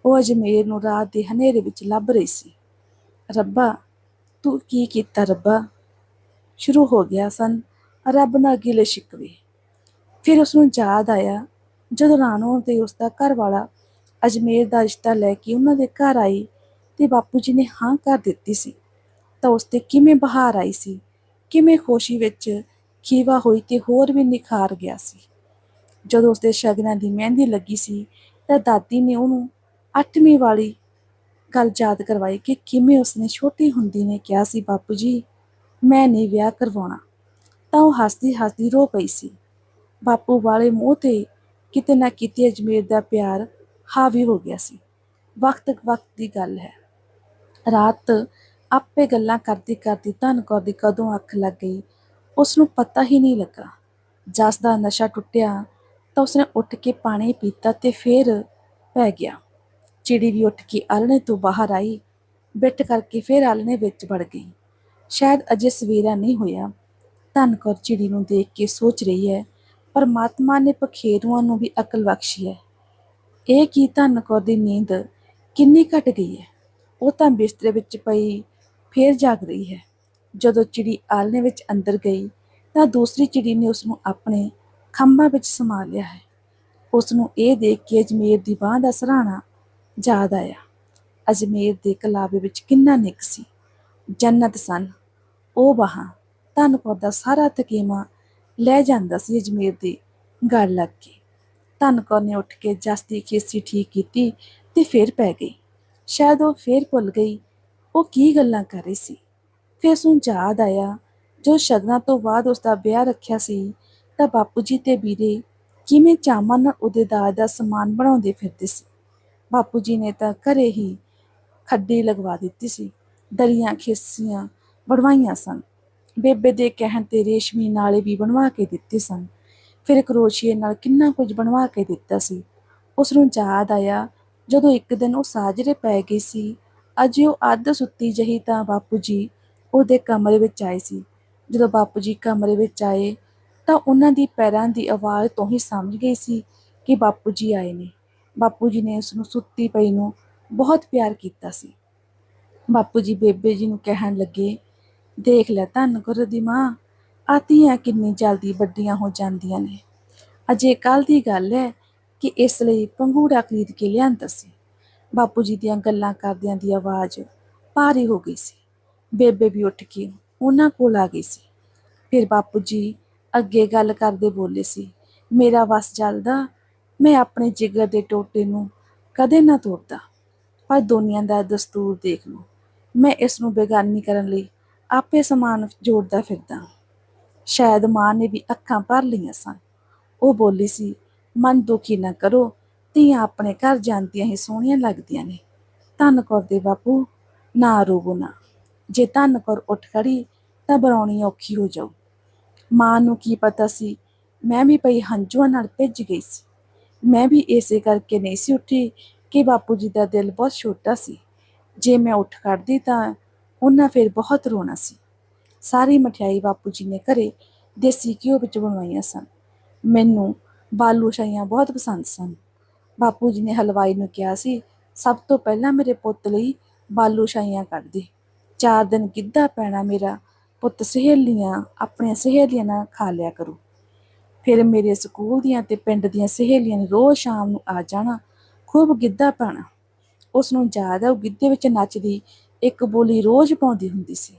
ਉਹ ਅਜਮੇਰ ਨੂੰ ਰਾਤ ਦੇ ਹਨੇਰੇ ਵਿੱਚ ਲੱਭ ਰਹੀ ਸੀ। ਰੱਬਾ, ਤੂੰ ਕੀ ਕੀਤਾ ਰੱਬਾ? ਸ਼ੁਰੂ ਹੋ ਗਿਆ ਸਨ, ਰੱਬ ਨਾਲ ਗਿਲੇ ਸ਼ਿਕਵੇ। ਫਿਰ ਉਸ ਨੂੰ ਯਾਦ ਆਇਆ, ਜਦੋਂ ਰਾਣੋ ਤੇ ਉਸ ਦਾ ਘਰ ਵਾਲਾ ਅਜਮੇਰ ਦਾ ਰਿਸ਼ਤਾ ਲੈ ਕੇ ਉਹਨਾਂ ਦੇ ਘਰ ਆਈ ਤੇ ਬਾਪੂ ਜੀ ਨੇ ਹਾਂ ਕਰ ਦਿੱਤੀ ਸੀ, ਤਾਂ ਉਸ ਤੇ ਕਿਵੇਂ ਬਹਾਰ ਆਈ ਸੀ, ਕਿਵੇਂ ਖੁਸ਼ੀ ਵਿੱਚ ਖੀਵਾ ਹੋਈ ਤੇ ਹੋਰ ਵੀ ਨਿਖਾਰ ਗਿਆ ਸੀ। ਜਦੋਂ ਉਸਦੇ ਸ਼ਗਨਾਂ ਦੀ ਮਹਿੰਦੀ ਲੱਗੀ ਸੀ ਤਾਂ ਦਾਦੀ ਨੇ ਉਹਨੂੰ ਅੱਠਵੀਂ ਵਾਲੀ ਗੱਲ ਯਾਦ ਕਰਵਾਈ ਕਿ ਕਿਵੇਂ ਉਸਨੇ ਛੋਟੀ ਹੁੰਦੀ ਨੇ ਕਿਹਾ ਸੀ, ਬਾਪੂ ਜੀ, ਮੈਂ ਨਹੀਂ ਵਿਆਹ ਕਰਵਾਉਣਾ। ਤਾਂ ਉਹ ਹੱਸਦੀ ਹੱਸਦੀ ਰੋ ਪਈ ਸੀ। ਬਾਪੂ ਵਾਲੇ ਮੂੰਹ ਤੇ ਕਿਤੇ ਨਾ ਕਿਤੇ ਅਜਮੇਰ ਦਾ ਪਿਆਰ ਹਾਵੀ ਹੋ ਗਿਆ ਸੀ। ਵਕਤ ਵਕਤ ਦੀ ਗੱਲ ਹੈ। ਰਾਤ ਆਪੇ ਗੱਲਾਂ ਕਰਦੀ ਕਰਦੀ ਧਨ ਕੌਰ ਦੀ ਕਦੋਂ ਅੱਖ ਲੱਗ ਗਈ ਉਸ ਨੂੰ ਪਤਾ ਹੀ ਨਹੀਂ ਲੱਗਾ। ਜਸ ਦਾ ਨਸ਼ਾ ਟੁੱਟਿਆ ਤਾਂ ਉਸਨੇ ਉੱਠ ਕੇ ਪਾਣੀ ਪੀਤਾ ਤੇ ਫਿਰ ਪੈ ਗਿਆ। ਚਿੜੀ ਵੀ ਉੱਠ ਕੇ ਆਲਣੇ ਤੋਂ ਬਾਹਰ ਆਈ, ਬਿੱਟ ਕਰਕੇ ਫਿਰ ਆਲਣੇ ਵਿੱਚ ਵੜ ਗਈ। ਸ਼ਾਇਦ ਅਜੇ ਸਵੇਰਾ ਨਹੀਂ ਹੋਇਆ। ਧਨ ਕੌਰ ਚਿੜੀ ਨੂੰ ਦੇਖ ਕੇ ਸੋਚ ਰਹੀ ਹੈ, ਪਰਮਾਤਮਾ ਨੇ ਪਖੇਰੂਆਂ ਨੂੰ ਵੀ ਅਕਲ ਬਖਸ਼ੀ ਹੈ। ਇਹ ਕੀ ਧਨ ਕੌਰ ਦੀ ਨੀਂਦ ਕਿੰਨੀ ਘਟ ਗਈ ਹੈ? ਉਹ ਤਾਂ ਬਿਸਤਰੇ ਵਿੱਚ ਪਈ ਫੇਰ ਜਾਗ ਰਹੀ ਹੈ। ਜਦੋਂ ਚਿੜੀ ਆਲਣੇ ਵਿੱਚ ਅੰਦਰ ਗਈ ਤਾਂ ਦੂਸਰੀ ਚਿੜੀ ਨੇ ਉਸ ਨੂੰ ਆਪਣੇ ਖੰਭਾਂ ਵਿੱਚ ਸਮਾ ਲਿਆ ਹੈ। ਉਸ ਨੂੰ ਇਹ ਦੇਖ ਕੇ ਅਜਮੇਰ ਦੀ ਬਾਂਹ ਦਾ ਸਰਾਣਾ ਯਾਦ ਆਇਆ। ਅਜਮੇਰ ਦੇ ਕਲਾਵੇ ਵਿੱਚ ਕਿੰਨਾ ਨਿੱਕ ਸੀ। ਜੰਨਤ ਸਨ। ਉਹ ਬਾਹਾਂ ਧਨ ਕੌਰ ਦਾ ਸਾਰਾ ਤਕੀਮਾ ਲੈ ਜਾਂਦਾ ਸੀ ਅਜਮੇਰ ਦੀ ਗੱਲ ਲੱਗ ਕੇ। ਧਨ ਕੌਰ ਨੇ ਉੱਠ ਕੇ ਜਸ ਦੀ ਖੇਸੀ ਠੀਕ ਕੀਤੀ ਤੇ ਫੇਰ ਪੈ ਗਈ। ਸ਼ਾਇਦ ਉਹ ਫੇਰ ਭੁੱਲ ਗਈ। ਉਹ ਕੀ ਗੱਲਾਂ ਕਰ ਰਹੀ ਸੀ। ਫਿਰ ਉਸ ਨੂੰ ਯਾਦ ਆਇਆ, ਜੋ ਸ਼ਗਨਾਂ ਤੋਂ ਬਾਅਦ ਉਸ ਦਾ ਵਿਆਹ ਰੱਖਿਆ ਸੀ ਤਾਂ ਬਾਪੂ ਜੀ ਤੇ ਵੀਰੇ ਕਿਵੇਂ ਚਾਵਾਂ ਨਾਲ ਉਹਦੇ ਦਾਜ ਦਾ ਸਮਾਨ ਬਣਾਉਂਦੇ ਫਿਰਦੇ ਸੀ। ਬਾਪੂ ਜੀ ਨੇ ਤਾਂ ਘਰੇ ਹੀ ਖੱਡੀ ਲਗਵਾ ਦਿੱਤੀ ਸੀ। ਦਰੀਆਂ ਖੇਸੀਆਂ ਬਣਵਾਈਆਂ ਸਨ। ਬੇਬੇ ਦੇ ਕਹਿਣ ਤੇ ਰੇਸ਼ਮੀ ਨਾਲੇ ਵੀ ਬਣਵਾ ਕੇ ਦਿੱਤੇ ਸਨ। ਫਿਰ ਕਰੋਸ਼ੀਏ ਨਾਲ ਕਿੰਨਾ ਕੁਝ ਬਣਵਾ ਕੇ ਦਿੱਤਾ ਸੀ। ਉਸ ਨੂੰ ਯਾਦ ਆਇਆ, ਜਦੋਂ ਇੱਕ ਦਿਨ ਉਹ ਸਾਜਰੇ ਪੈ ਗਈ ਸੀ, ਅਜੇ ਉਹ ਅੱਧ ਸੁੱਤੀ ਜਹੀ ਤਾਂ ਬਾਪੂ ਜੀ ਉਹਦੇ ਕਮਰੇ ਵਿੱਚ ਆਏ ਸੀ। ਜਦੋਂ ਬਾਪੂ ਜੀ ਕਮਰੇ ਵਿੱਚ ਆਏ ਤਾਂ ਉਹਨਾਂ ਦੀ ਪੈਰਾਂ ਦੀ ਆਵਾਜ਼ ਤੋਂ ਹੀ ਸਮਝ ਗਈ ਸੀ ਕਿ ਬਾਪੂ ਜੀ ਆਏ ਨੇ। ਬਾਪੂ ਜੀ ਨੇ ਉਸ ਨੂੰ ਸੁੱਤੀ ਪਈ ਨੂੰ ਬਹੁਤ ਪਿਆਰ ਕੀਤਾ ਸੀ। ਬਾਪੂ ਜੀ ਬੇਬੇ ਜੀ ਨੂੰ ਕਹਿਣ ਲੱਗੇ, ਦੇਖ ਲੈ ਧੰਨ ਗੁਰ ਦੀ ਮਾਂ ਆਤੀਆਂ ਕਿੰਨੀ ਜਲਦੀ ਵੱਡੀਆਂ ਹੋ ਜਾਂਦੀਆਂ ਨੇ। ਅਜੇ ਕੱਲ ਦੀ ਗੱਲ ਹੈ ਕਿ ਇਸ ਲਈ ਪੰਘੂੜਾ ਖਰੀਦ ਕੇ ਲਿਆਂਦਾ ਸੀ। ਬਾਪੂ ਜੀ ਦੀਆਂ ਗੱਲਾਂ ਕਰਦਿਆਂ ਦੀ ਆਵਾਜ਼ ਭਾਰੀ ਹੋ ਗਈ ਸੀ। ਬੇਬੇ ਵੀ ਉੱਠ ਕੇ ਉਹਨਾਂ ਕੋਲ ਆ ਗਈ ਸੀ। ਫਿਰ ਬਾਪੂ ਜੀ ਅੱਗੇ ਗੱਲ ਕਰਦੇ ਬੋਲੇ ਸੀ, ਮੇਰਾ ਵਸ ਚੱਲਦਾ, ਮੈਂ ਆਪਣੇ ਜਿਗਰ ਦੇ ਟੋਟੇ ਨੂੰ ਕਦੇ ਨਾ ਤੋੜਦਾ, ਪਰ ਦੁਨੀਆ ਦਾ ਦਸਤੂਰ ਦੇਖ ਲਓ, ਮੈਂ ਇਸ ਨੂੰ ਬੇਗਾਨੀ ਕਰਨ ਲਈ ਆਪੇ ਸਮਾਨ ਜੋੜਦਾ ਫਿਰਦਾ ਸ਼ਾਇਦ ਮਾਂ ਨੇ ਵੀ ਅੱਖਾਂ ਭਰ ਲਈਆਂ ਸਨ। ਉਹ ਬੋਲੀ ਸੀ, ਮਨ ਦੁਖੀ ਨਾ ਕਰੋ, ਧੀਆਂ ਆਪਣੇ ਘਰ ਜਾਂਦੀਆਂ ਹੀ ਸੋਹਣੀਆਂ ਲੱਗਦੀਆਂ ਨੇ। ਧੰਨ ਕੌਰ ਦੇ ਬਾਪੂ, ਨਾ ਰੋਵੋ ਨਾ। ਜੇ ਧੰਨ ਕੌਰ ਉੱਠ ਖੜੀ, ਤਾਂ ਬਰਾਉਣੀ ਔਖੀ ਹੋ ਜਾਊ। ਮਾਂ ਨੂੰ ਕੀ ਪਤਾ ਸੀ? ਮੈਂ ਵੀ ਪਈ ਹੰਝੂਆਂ ਨਾਲ ਭਿੱਜ ਗਈ ਸੀ। ਮੈਂ ਵੀ ਇਸੇ ਕਰਕੇ ਨਹੀਂ ਸੀ ਉੱਠੀ ਕਿ ਬਾਪੂ ਜੀ ਦਾ ਦਿਲ ਬਹੁਤ ਛੋਟਾ ਸੀ। ਜੇ ਮੈਂ ਉੱਠ ਖੜਦੀ ਤਾਂ ਉਹਨਾਂ ਫਿਰ ਬਹੁਤ ਰੋਣਾ ਸੀ। ਸਾਰੀ ਮਠਿਆਈ ਬਾਪੂ ਜੀ ਨੇ ਘਰੇ ਦੇਸੀ ਘਿਓ ਵਿੱਚ ਬਣਵਾਈਆਂ ਸਨ। ਮੈਨੂੰ ਬਾਲੂ ਸ਼ਾਹੀਆਂ ਬਹੁਤ ਪਸੰਦ ਸਨ। ਬਾਪੂ ਜੀ ਨੇ ਹਲਵਾਈ ਨੂੰ ਕਿਹਾ ਸੀ, ਸਭ ਤੋਂ ਪਹਿਲਾਂ ਮੇਰੇ ਪੁੱਤ ਲਈ ਬਾਲੂ ਸ਼ਾਹੀਆਂ ਕੱਢ ਦੇ। ਚਾਰ ਦਿਨ ਗਿੱਧਾ ਪੈਣਾ ਮੇਰਾ ਪੁੱਤ ਸਹੇਲੀਆਂ ਆਪਣੀਆਂ ਸਹੇਲੀਆਂ ਨਾਲ ਖਾ ਲਿਆ ਕਰੋ। ਫਿਰ ਮੇਰੇ ਸਕੂਲ ਦੀਆਂ ਤੇ ਪਿੰਡ ਦੀਆਂ ਸਹੇਲੀਆਂ ਨੇ ਰੋਜ਼ ਸ਼ਾਮ ਨੂੰ ਆ ਜਾਣਾ, ਖੂਬ ਗਿੱਧਾ ਪਾਣਾ ਉਸ ਨੂੰ ਯਾਦ ਹੈ ਉਹ ਗਿੱਧੇ ਵਿੱਚ ਨੱਚਦੀ, ਇੱਕ ਬੋਲੀ ਰੋਜ਼ ਪਾਉਂਦੀ ਹੁੰਦੀ ਸੀ।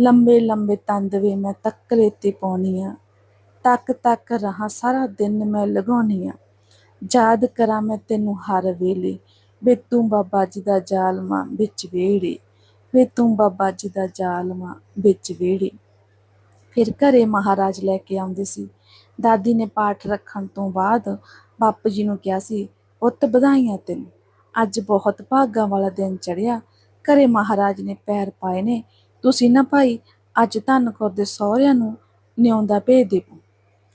ਲੰਬੇ ਲੰਬੇ ਤੰਦਵੇ ਮੈਂ ਤੱਕਲੇ ਤੇ ਪਾਉਣੀ ਆ। ਤੱਕ ਤੱਕ ਰਹਾ ਸਾਰਾ ਦਿਨ ਮੈਂ ਲਗਾਉਣੀ ਆ। ਯਾਦ ਕਰਾਂ ਮੈਂ ਤੈਨੂੰ ਹਰ ਵੇਲੇ ਵੇ ਤੂੰ ਬਾਬਾ ਜੀ ਦਾ ਜ਼ਾਲਮਾ ਵਿੱਚ ਵੇੜੇ। ਵੇ ਤੂੰ ਬਾਬਾ ਜੀ ਦਾ ਜ਼ਾਲਮਾ ਵਿੱਚ ਵੇੜੇ ਫਿਰ ਘਰੇ ਮਹਾਰਾਜ ਲੈ ਕੇ ਆਉਂਦੇ ਸੀ। ਦਾਦੀ ਨੇ ਪਾਠ ਰੱਖਣ ਤੋਂ ਬਾਅਦ ਬਾਪੂ ਜੀ ਨੂੰ ਕਿਹਾ ਸੀ ਉੱਤ ਵਧਾਈਆਂ ਤੈਨੂੰ। ਅੱਜ ਬਹੁਤ ਭਾਗਾਂ ਵਾਲਾ ਦਿਨ ਚੜਿਆ ਘਰੇ ਮਹਾਰਾਜ ਨੇ ਪੈਰ ਪਾਏ ਨੇ। ਤੁਸੀਂ ਨਾ ਭਾਈ, ਅੱਜ ਧੰਨ ਕੌਰ ਦੇ ਸਹੁਰਿਆਂ ਨੂੰ ਨਿਉਂਦਾ ਭੇਜ ਦੇਵੋ।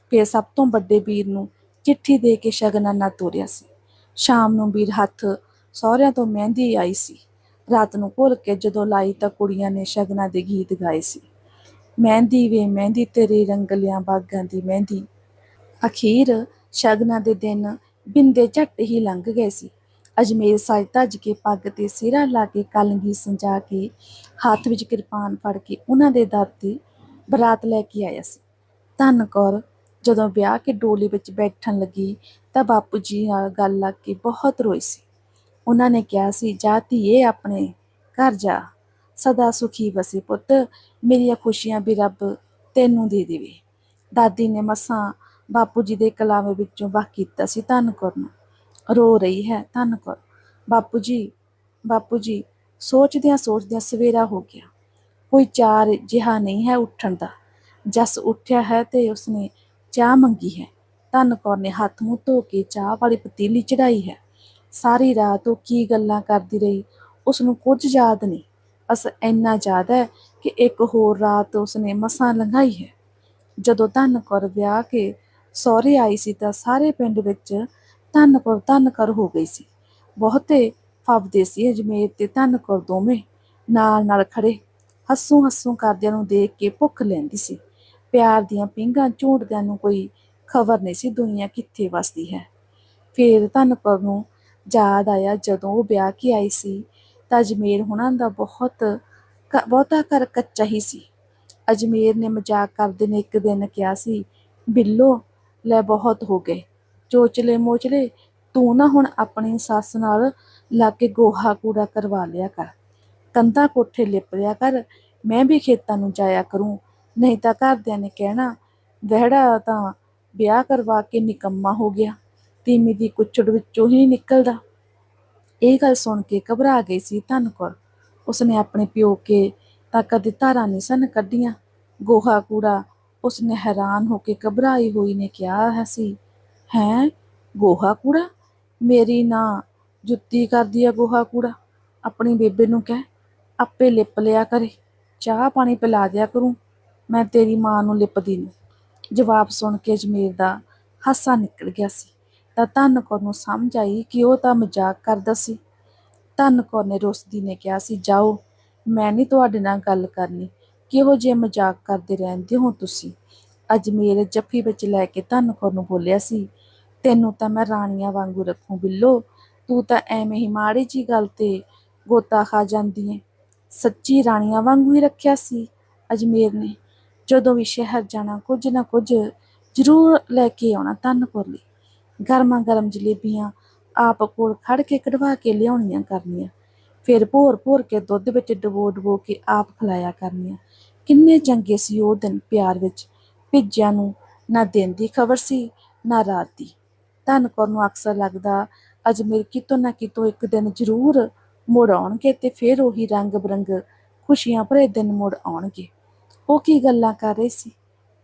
ਫਿਰ ਸਭ ਤੋਂ ਵੱਡੇ ਵੀਰ ਨੂੰ ਚਿੱਠੀ ਦੇ ਕੇ ਸ਼ਗਨਾਨਾ ਤੋਰਿਆ ਸੀ। ਸ਼ਾਮ ਨੂੰ ਵੀਰ ਹੱਥ ਸਹੁਰਿਆਂ ਤੋਂ ਮਹਿੰਦੀ ਆਈ ਸੀ। ਰਾਤ ਨੂੰ ਭੁੱਲ ਕੇ ਜਦੋਂ ਲਾਈ ਤਾਂ ਕੁੜੀਆਂ ਨੇ ਸ਼ਗਨਾਂ ਦੇ ਗੀਤ ਗਾਏ ਸੀ। ਮਹਿੰਦੀ ਵੇ ਮਹਿੰਦੀ, ਤੇਰੇ ਰੰਗਲਿਆਂ ਬਾਗਾਂ ਦੀ ਮਹਿੰਦੀ। ਅਖੀਰ ਸ਼ਗਨਾਂ ਦੇ ਦਿਨ ਬਿੰਦੇ ਝੱਟ ਹੀ ਲੰਘ ਗਏ ਸੀ। ਅਜਮੇਰ ਸਾਜ ਧੱਜ ਕੇ ਪੱਗ ਤੇ ਸਿਰਾ ਲਾ ਕੇ ਕਲਗੀ ਸੰਜਾ ਕੇ ਹੱਥ ਵਿੱਚ ਕਿਰਪਾਨ ਫੜ ਕੇ ਉਹਨਾਂ ਦੇ ਦਰ ਬਰਾਤ ਲੈ ਕੇ ਆਇਆ ਸੀ। ਧੰਨ ਕੌਰ, ਜਦੋਂ ਵਿਆਹ ਕੇ ਡੋਲੀ ਵਿੱਚ ਬੈਠਣ ਲੱਗੀ ਤਾਂ ਬਾਪੂ ਜੀ ਨਾਲ ਗੱਲ ਲੱਗ ਕੇ ਬਹੁਤ ਰੋਈ ਸੀ। ਉਹਨਾਂ ਨੇ ਕਿਹਾ ਸੀ, ਜਾ ਧੀਏ, ਆਪਣੇ ਘਰ ਜਾ। ਸਦਾ ਸੁਖੀ ਵਸੇ ਪੁੱਤ, ਮੇਰੀਆਂ ਖੁਸ਼ੀਆਂ ਵੀ ਰੱਬ ਤੈਨੂੰ ਦੇ ਦੇਵੇ। ਦਾਦੀ ਨੇ ਮਸਾਂ ਬਾਪੂ ਜੀ ਦੇ ਕਲਾਵੇ ਵਿੱਚੋਂ ਵਾਹ ਕੀਤਾ ਸੀ, ਧੰਨ ਕੌਰ ਨੂੰ ਰੋ ਰਹੀ ਹੈ, ਧੰਨ ਕੌਰ। ਬਾਪੂ ਜੀ ਬਾਪੂ ਜੀ, ਸੋਚਦਿਆਂ ਸੋਚਦਿਆਂ ਸਵੇਰਾ ਹੋ ਗਿਆ। ਕੋਈ ਚਾਰ ਜਿਹਾ ਨਹੀਂ ਹੈ ਉੱਠਣ ਦਾ। ਜਸ ਉੱਠਿਆ ਹੈ ਤੇ ਉਸਨੇ ਚਾਹ ਮੰਗੀ ਹੈ। ਧੰਨ ਕੌਰ ਨੇ ਹੱਥ ਮੂੰਹ ਧੋ ਕੇ ਚਾਹ ਵਾਲੀ ਪਤੀਲੀ ਚੜਾਈ ਹੈ। ਸਾਰੀ ਰਾਤ ਉਹ ਕੀ ਗੱਲਾਂ ਕਰਦੀ ਰਹੀ ਉਸ ਨੂੰ ਕੁਝ ਯਾਦ ਨਹੀਂ। ਬਸ ਇੰਨਾ ਯਾਦ ਹੈ ਕਿ ਇੱਕ ਹੋਰ ਰਾਤ ਉਸਨੇ ਮਸਾਂ ਲੰਘਾਈ ਹੈ। ਜਦੋਂ ਧੰਨ ਕੌਰ ਵਿਆਹ ਕੇ ਸਹੁਰੇ ਆਈ ਸੀ ਤਾਂ ਸਾਰੇ ਪਿੰਡ ਵਿੱਚ ਧੰਨ ਕੌਰ ਧੰਨ ਕਰ ਹੋ ਗਈ ਸੀ। ਬਹੁਤੇ ਫੱਬਦੇ ਸੀ ਅਜਮੇਰ ਤੇ ਧੰਨ ਕੌਰ ਦੋਵੇਂ ਨਾਲ ਨਾਲ ਖੜੇ ਹੱਸੂ ਹੱਸੂ ਕਰਦਿਆਂ ਨੂੰ ਦੇਖ ਕੇ ਭੁੱਖ ਲੈਂਦੀ ਸੀ। ਪਿਆਰ ਦੀਆਂ ਪਿੰਗਾਂ ਝੂਟਦਿਆਂ ਨੂੰ ਕੋਈ ਖਬਰ ਨਹੀਂ ਸੀ ਦੁਨੀਆ ਕਿੱਥੇ ਵਸਦੀ ਹੈ। ਫਿਰ ਧੰਨ ਕੌਰ ਨੂੰ ਯਾਦ ਆਇਆ ਜਦੋਂ ਉਹ ਵਿਆਹ ਕੇ ਆਈ ਸੀ, ਤਾਂ ਅਜਮੇਰ ਹੁਣਾਂ ਦਾ ਬਹੁਤ ਕ- ਬਹੁਤਾ ਘਰ ਕੱਚਾ ਹੀ ਸੀ। ਅਜਮੇਰ ਨੇ ਮਜ਼ਾਕ ਕਰਦੇ ਨੇ ਇੱਕ ਦਿਨ ਕਿਹਾ ਸੀ, ਬਿੱਲੋ, ਲੈ ਬਹੁਤ ਹੋ ਗਏ। ਚੋਚਲੇ ਮੋਚਲੇ, ਤੂੰ ਨਾ ਹੁਣ ਆਪਣੀ ਸੱਸ ਨਾਲ ਲਾ ਕੇ ਗੋਹਾ ਕੂੜਾ ਕਰਵਾ ਲਿਆ ਕਰ। ਕੰਧਾਂ ਕੋਠੇ ਲਿਪ ਲਿਆ ਕਰ। ਮੈਂ ਵੀ ਖੇਤਾਂ ਨੂੰ ਜਾਇਆ ਕਰੂੰ। ਨਹੀਂ ਤਾਂ ਘਰਦਿਆਂ ਨੇ ਕਹਿਣਾ, ਵਿਹੜਾ ਤਾਂ ਵਿਆਹ ਕਰਵਾ ਕੇ ਨਿਕੰਮਾ ਹੋ ਗਿਆ। ਤੀਮੀ ਦੀ ਕੁੱਛੜ ਵਿੱਚੋਂ ਹੀ ਨਹੀਂ ਨਿਕਲਦਾ। ਇਹ ਗੱਲ ਸੁਣ ਕੇ ਘਬਰਾ ਗਈ ਸੀ ਧੰਨ ਕੌਰ। ਉਸਨੇ ਆਪਣੇ ਪਿਓ ਕੇ ਤਾਂ ਕਦੇ ਧਾਰਾਂ ਨਹੀਂ ਸਨ ਕੱਢੀਆਂ। ਗੋਹਾ ਕੂੜਾ ਉਸਨੇ ਹੈਰਾਨ ਹੋ ਕੇ ਘਬਰਾਈ ਹੋਈ ਨੇ ਕਿਹਾ ਹੈ ਸੀ, ਹੈ, ਗੋਹਾ ਕੂੜਾ? ਮੇਰੀ ਨਾ ਜੁੱਤੀ ਕਰਦੀ ਆ ਗੋਹਾ ਕੂੜਾ। ਆਪਣੀ ਬੇਬੇ ਨੂੰ ਕਹਿ, ਆਪੇ ਲਿਪ ਲਿਆ ਕਰੇ। ਚਾਹ ਪਾਣੀ ਪਿਲਾ ਦਿਆ ਕਰੂੰ, ਮੈਂ ਤੇਰੀ ਮਾਂ ਨੂੰ ਲਿਪਦੀ ਨੂੰ। ਜਵਾਬ ਸੁਣ ਕੇ ਅਜਮੇਰ ਦਾ ਹਾਸਾ ਨਿਕਲ ਗਿਆ ਸੀ। ਤਾਂ ਧੰਨ ਕੌਰ ਨੂੰ ਸਮਝ ਆਈ ਕਿ ਉਹ ਤਾਂ ਮਜ਼ਾਕ ਕਰਦਾ ਸੀ। ਧੰਨ ਕੌਰ ਨੇ ਰੁੱਸਦੀ ਨੇ ਕਿਹਾ ਸੀ, ਜਾਓ, ਮੈਂ ਨਹੀਂ ਤੁਹਾਡੇ ਨਾਲ ਗੱਲ ਕਰਨੀ। ਕਿਹੋ ਜਿਹੇ ਮਜ਼ਾਕ ਕਰਦੇ ਰਹਿੰਦੇ ਹੋ ਤੁਸੀਂ? ਅਜਮੇਰ ਜੱਫੀ ਵਿੱਚ ਲੈ ਕੇ ਧੰਨ ਕੌਰ ਨੂੰ ਬੋਲਿਆ ਸੀ, ਤੈਨੂੰ ਤਾਂ ਮੈਂ ਰਾਣੀਆਂ ਵਾਂਗੂ ਰੱਖੂ ਬਿੱਲੋ। ਤੂੰ ਤਾਂ ਐਵੇਂ ਹੀ ਮਾੜੀ ਜੀ ਗੱਲ ਤੇ ਗੋਤਾ ਖਾ ਜਾਂਦੀ ਏ। ਸੱਚੀ ਰਾਣੀਆਂ ਵਾਂਗੂ ਹੀ ਰੱਖਿਆ ਸੀ? ਅਜਮੇਰ ਨੇ ਜਦੋਂ ਵੀ ਸ਼ਹਿਰ ਜਾਣਾ ਕੁਝ ਨਾ ਕੁਝ ਜ਼ਰੂਰ ਲੈ ਕੇ ਆਉਣਾ ਧੰਨ ਕੌਰ ਲਈ। ਗਰਮਾ ਗਰਮ ਜਲੇਬੀਆਂ ਆਪ ਕੋਲ ਖੜ ਕੇ ਕਢਵਾ ਕੇ ਲਿਆਉਣੀਆਂ ਕਰਨੀਆਂ। ਫਿਰ ਭੋਰ ਭੋਰ ਕੇ ਦੁੱਧ ਵਿੱਚ ਡਬੋ ਡਬੋ ਕੇ ਆਪ ਖਿਲਾਇਆ ਕਰਨੀਆਂ। ਕਿੰਨੇ ਚੰਗੇ ਸੀ ਉਹ ਦਿਨ ਪਿਆਰ ਵਿੱਚ। ਭਿੱਜਿਆਂ ਨੂੰ ਨਾ ਦਿਨ ਦੀ ਖਬਰ ਸੀ, ਨਾ ਰਾਤ ਦੀ। ਧੰਨ ਕੌਰ ਨੂੰ ਅਕਸਰ ਲੱਗਦਾ ਅਜਮੇਰ ਕਿਤੋਂ ਨਾ ਕਿਤੋਂ ਇੱਕ ਦਿਨ ਜ਼ਰੂਰ ਮੁੜ ਆਉਣਗੇ ਤੇ ਫਿਰ ਉਹੀ ਰੰਗ ਬਰੰਗ ਖੁਸ਼ੀਆਂ ਭਰੇ ਦਿਨ ਮੁੜ ਆਉਣਗੇ। ਉਹ ਕੀ ਗੱਲਾਂ ਕਰ ਰਹੀ ਸੀ?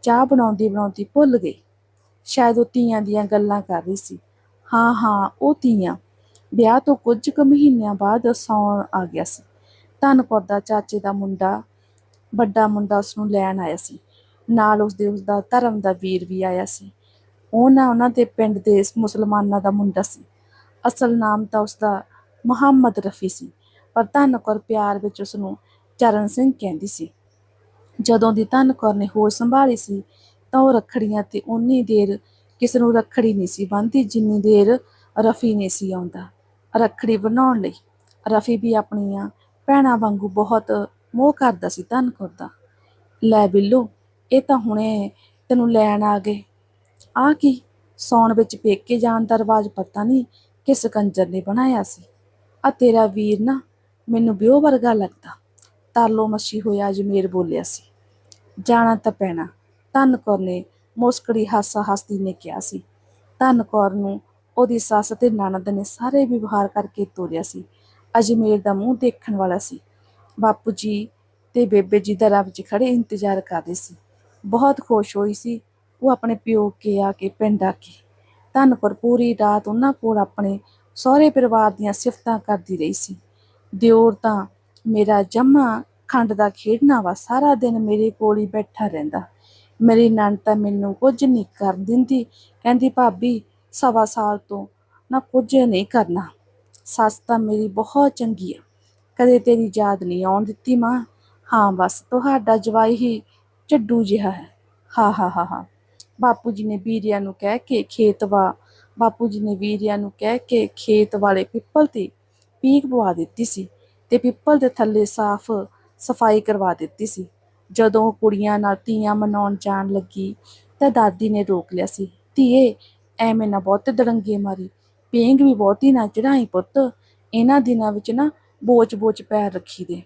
ਚਾਹ ਬਣਾਉਂਦੀ ਬਣਾਉਂਦੀ ਭੁੱਲ ਗਈ। ਸ਼ਾਇਦ ਉਹ ਧੀਆਂ ਦੀਆਂ ਗੱਲਾਂ ਕਰ ਰਹੀ ਸੀ। ਹਾਂ ਹਾਂ, ਉਹ ਧੀਆਂ। ਵਿਆਹ ਤੋਂ ਕੁਝ ਕੁ ਮਹੀਨਿਆਂ ਬਾਅਦ ਸੌਣ ਆ ਗਿਆ ਸੀ। ਧੰਨ ਕੌਰ ਦਾ ਚਾਚੇ ਦਾ ਮੁੰਡਾ, ਵੱਡਾ ਮੁੰਡਾ ਉਸ ਨੂੰ ਲੈਣ ਆਇਆ ਸੀ। ਨਾਲ ਉਸਦੇ ਉਸਦਾ ਧਰਮ ਦਾ ਵੀਰ ਵੀ ਆਇਆ ਸੀ। ਉਹ ਨਾ ਉਹਨਾਂ ਦੇ ਪਿੰਡ ਦੇ ਮੁਸਲਮਾਨਾਂ ਦਾ ਮੁੰਡਾ ਸੀ। ਅਸਲ ਨਾਮ ਤਾਂ ਉਸਦਾ ਮੁਹੰਮਦ ਰਫੀ ਸੀ, ਪਰ ਧੰਨ ਕੌਰ ਪਿਆਰ ਵਿੱਚ ਉਸ ਨੂੰ ਚਰਨ ਸਿੰਘ ਕਹਿੰਦੀ ਸੀ। ਜਦੋਂ ਦੀ ਧੰਨ ਕੌਰ ਨੇ ਹੋਸ਼ ਸੰਭਾਲੀ ਸੀ ਤਾਂ ਉਹ ਰੱਖੜੀਆਂ ਤੇ ਉਨੀ ਦੇਰ ਕਿਸ ਨੂੰ ਰੱਖੜੀ ਨਹੀਂ ਸੀ ਬੰਨ੍ਹਦੀ, ਜਿੰਨੀ ਦੇਰ ਰਫੀ ਨਹੀਂ ਸੀ ਆਉਂਦਾ। ਰੱਖੜੀ ਬਣਾਉਣ ਲਈ ਰਫੀ ਵੀ ਆਪਣੀਆਂ ਭੈਣਾਂ ਵਾਂਗੂ ਬਹੁਤ ਮੋਹ ਕਰਦਾ ਸੀ, ਧੰਨ ਕੌਰ ਦਾ ਲੈ ਬਿੱਲੋ, ਇਹ ਤਾਂ ਹੁਣੇ ਤੈਨੂੰ ਲੈਣ ਆ ਗਏ। ਆ ਕੀ, ਸੌਣ ਵਿੱਚ ਪੇਕੇ ਜਾਣ ਦਾ ਰਿਵਾਜ ਪਤਾ ਨਹੀਂ ਕਿਸ ਕੰਜਰ ਨੇ ਬਣਾਇਆ ਸੀ। ਆ ਤੇਰਾ ਵੀਰ ਨਾ ਮੈਨੂੰ ਵਿਓ ਵਰਗਾ ਲੱਗਦਾ। ਤਾਲੋ ਮੱਛੀ ਹੋਇਆ ਅਜਮੇਰ ਬੋਲਿਆ ਸੀ। ਜਾਣਾ ਤਾਂ ਪੈਣਾ। ਧੰਨ ਕੌਰ ਨੇ ਮੁਸਕੜੀ ਹਾਸਾ ਹੱਸਦੀ ਨੇ ਕਿਹਾ ਸੀ। ਧੰਨ ਕੌਰ ਨੂੰ ਉਹਦੀ ਸੱਸ ਤੇ ਨਣਦ ਨੇ ਸਾਰੇ ਵਿਵਹਾਰ ਕਰਕੇ ਤੋਰਿਆ ਸੀ। ਅਜਮੇਰ ਦਾ ਮੂੰਹ ਦੇਖਣ ਵਾਲਾ ਸੀ। ਬਾਪੂ ਜੀ ਤੇ ਬੇਬੇ ਜੀ ਦਾ ਰਾਹ ਵਿੱਚ ਖੜੇ ਇੰਤਜ਼ਾਰ ਕਰ ਰਹੇ ਸੀ। ਬਹੁਤ ਖੁਸ਼ ਹੋਈ ਸੀ। ਉਹ ਆਪਣੇ ਪਿਓ ਕੇ ਆ ਕੇ ਪਿੰਡ ਆ ਕੇ। ਧੰਨ ਕੌਰ ਪੂਰੀ ਰਾਤ ਉਹਨਾਂ ਕੋਲ ਆਪਣੇ ਸਹੁਰੇ ਪਰਿਵਾਰ ਦੀਆਂ ਸਿਫਤਾਂ ਕਰਦੀ ਰਹੀ ਸੀ। ਦਿਓਰ ਤਾਂ ਮੇਰਾ ਜੰਮਾ ਖੰਡ ਦਾ ਖੇਡਣਾ ਵਾ, ਸਾਰਾ ਦਿਨ ਮੇਰੇ ਕੋਲ ਹੀ ਬੈਠਾ ਰਹਿੰਦਾ। ਮੇਰੀ ਨਣ ਤਾਂ ਮੈਨੂੰ ਕੁਝ ਨਹੀਂ ਕਰ ਦਿੰਦੀ। ਕਹਿੰਦੀ, ਭਾਬੀ, ਸਵਾ ਸਾਲ ਤੋਂ ਨਾ ਕੁਝ ਨਹੀਂ ਕਰਨਾ। ਸੱਸ ਤਾਂ ਮੇਰੀ ਬਹੁਤ ਚੰਗੀ ਆ। ਕਦੇ ਤੇਰੀ ਯਾਦ ਨਹੀਂ ਆਉਣ ਦਿੱਤੀ ਮਾਂ। ਹਾਂ, ਬਸ ਤੁਹਾਡਾ ਜਵਾਈ ਹੀ ਚੱਡੂ ਜਿਹਾ ਹੈ। ਹਾ ਹਾ ਹਾ ਹਾ। ਬਾਪੂ ਜੀ ਨੇ ਵੀਰਿਆਂ ਨੂੰ ਕਹਿ ਕੇ ਖੇਤਵਾ ਬਾਪੂ ਜੀ ਨੇ ਵੀਰਿਆਂ ਨੂੰ ਕਹਿ ਕੇ ਖੇਤ ਵਾਲੇ ਪਿੱਪਲ ਤੇ ਪੀਕ ਪਵਾ ਦਿੱਤੀ ਸੀ ਤੇ ਪਿੱਪਲ ਦੇ ਥੱਲੇ ਸਾਫ਼ ਸਫ਼ਾਈ ਕਰਵਾ ਦਿੱਤੀ ਸੀ। ਜਦੋਂ ਕੁੜੀਆਂ ਨਾਲ ਧੀਆਂ ਮਨਾਉਣ ਜਾਣ ਲੱਗੀ ਤਾਂ ਦਾਦੀ ਨੇ ਰੋਕ ਲਿਆ ਸੀ, ਧੀਏ, ਐਵੇਂ ਨਾ ਬਹੁਤ ਦੜੰਗੇ ਮਾਰੀ, ਪੇਂਗ ਵੀ ਬਹੁਤੀ ਨਾ ਚੜਾਈ ਪੁੱਤ, ਇਹਨਾਂ ਦਿਨਾਂ ਵਿੱਚ ਨਾ ਬੋਚ-ਬੋਚ ਪੈਰ ਰੱਖੀ ਦੇ।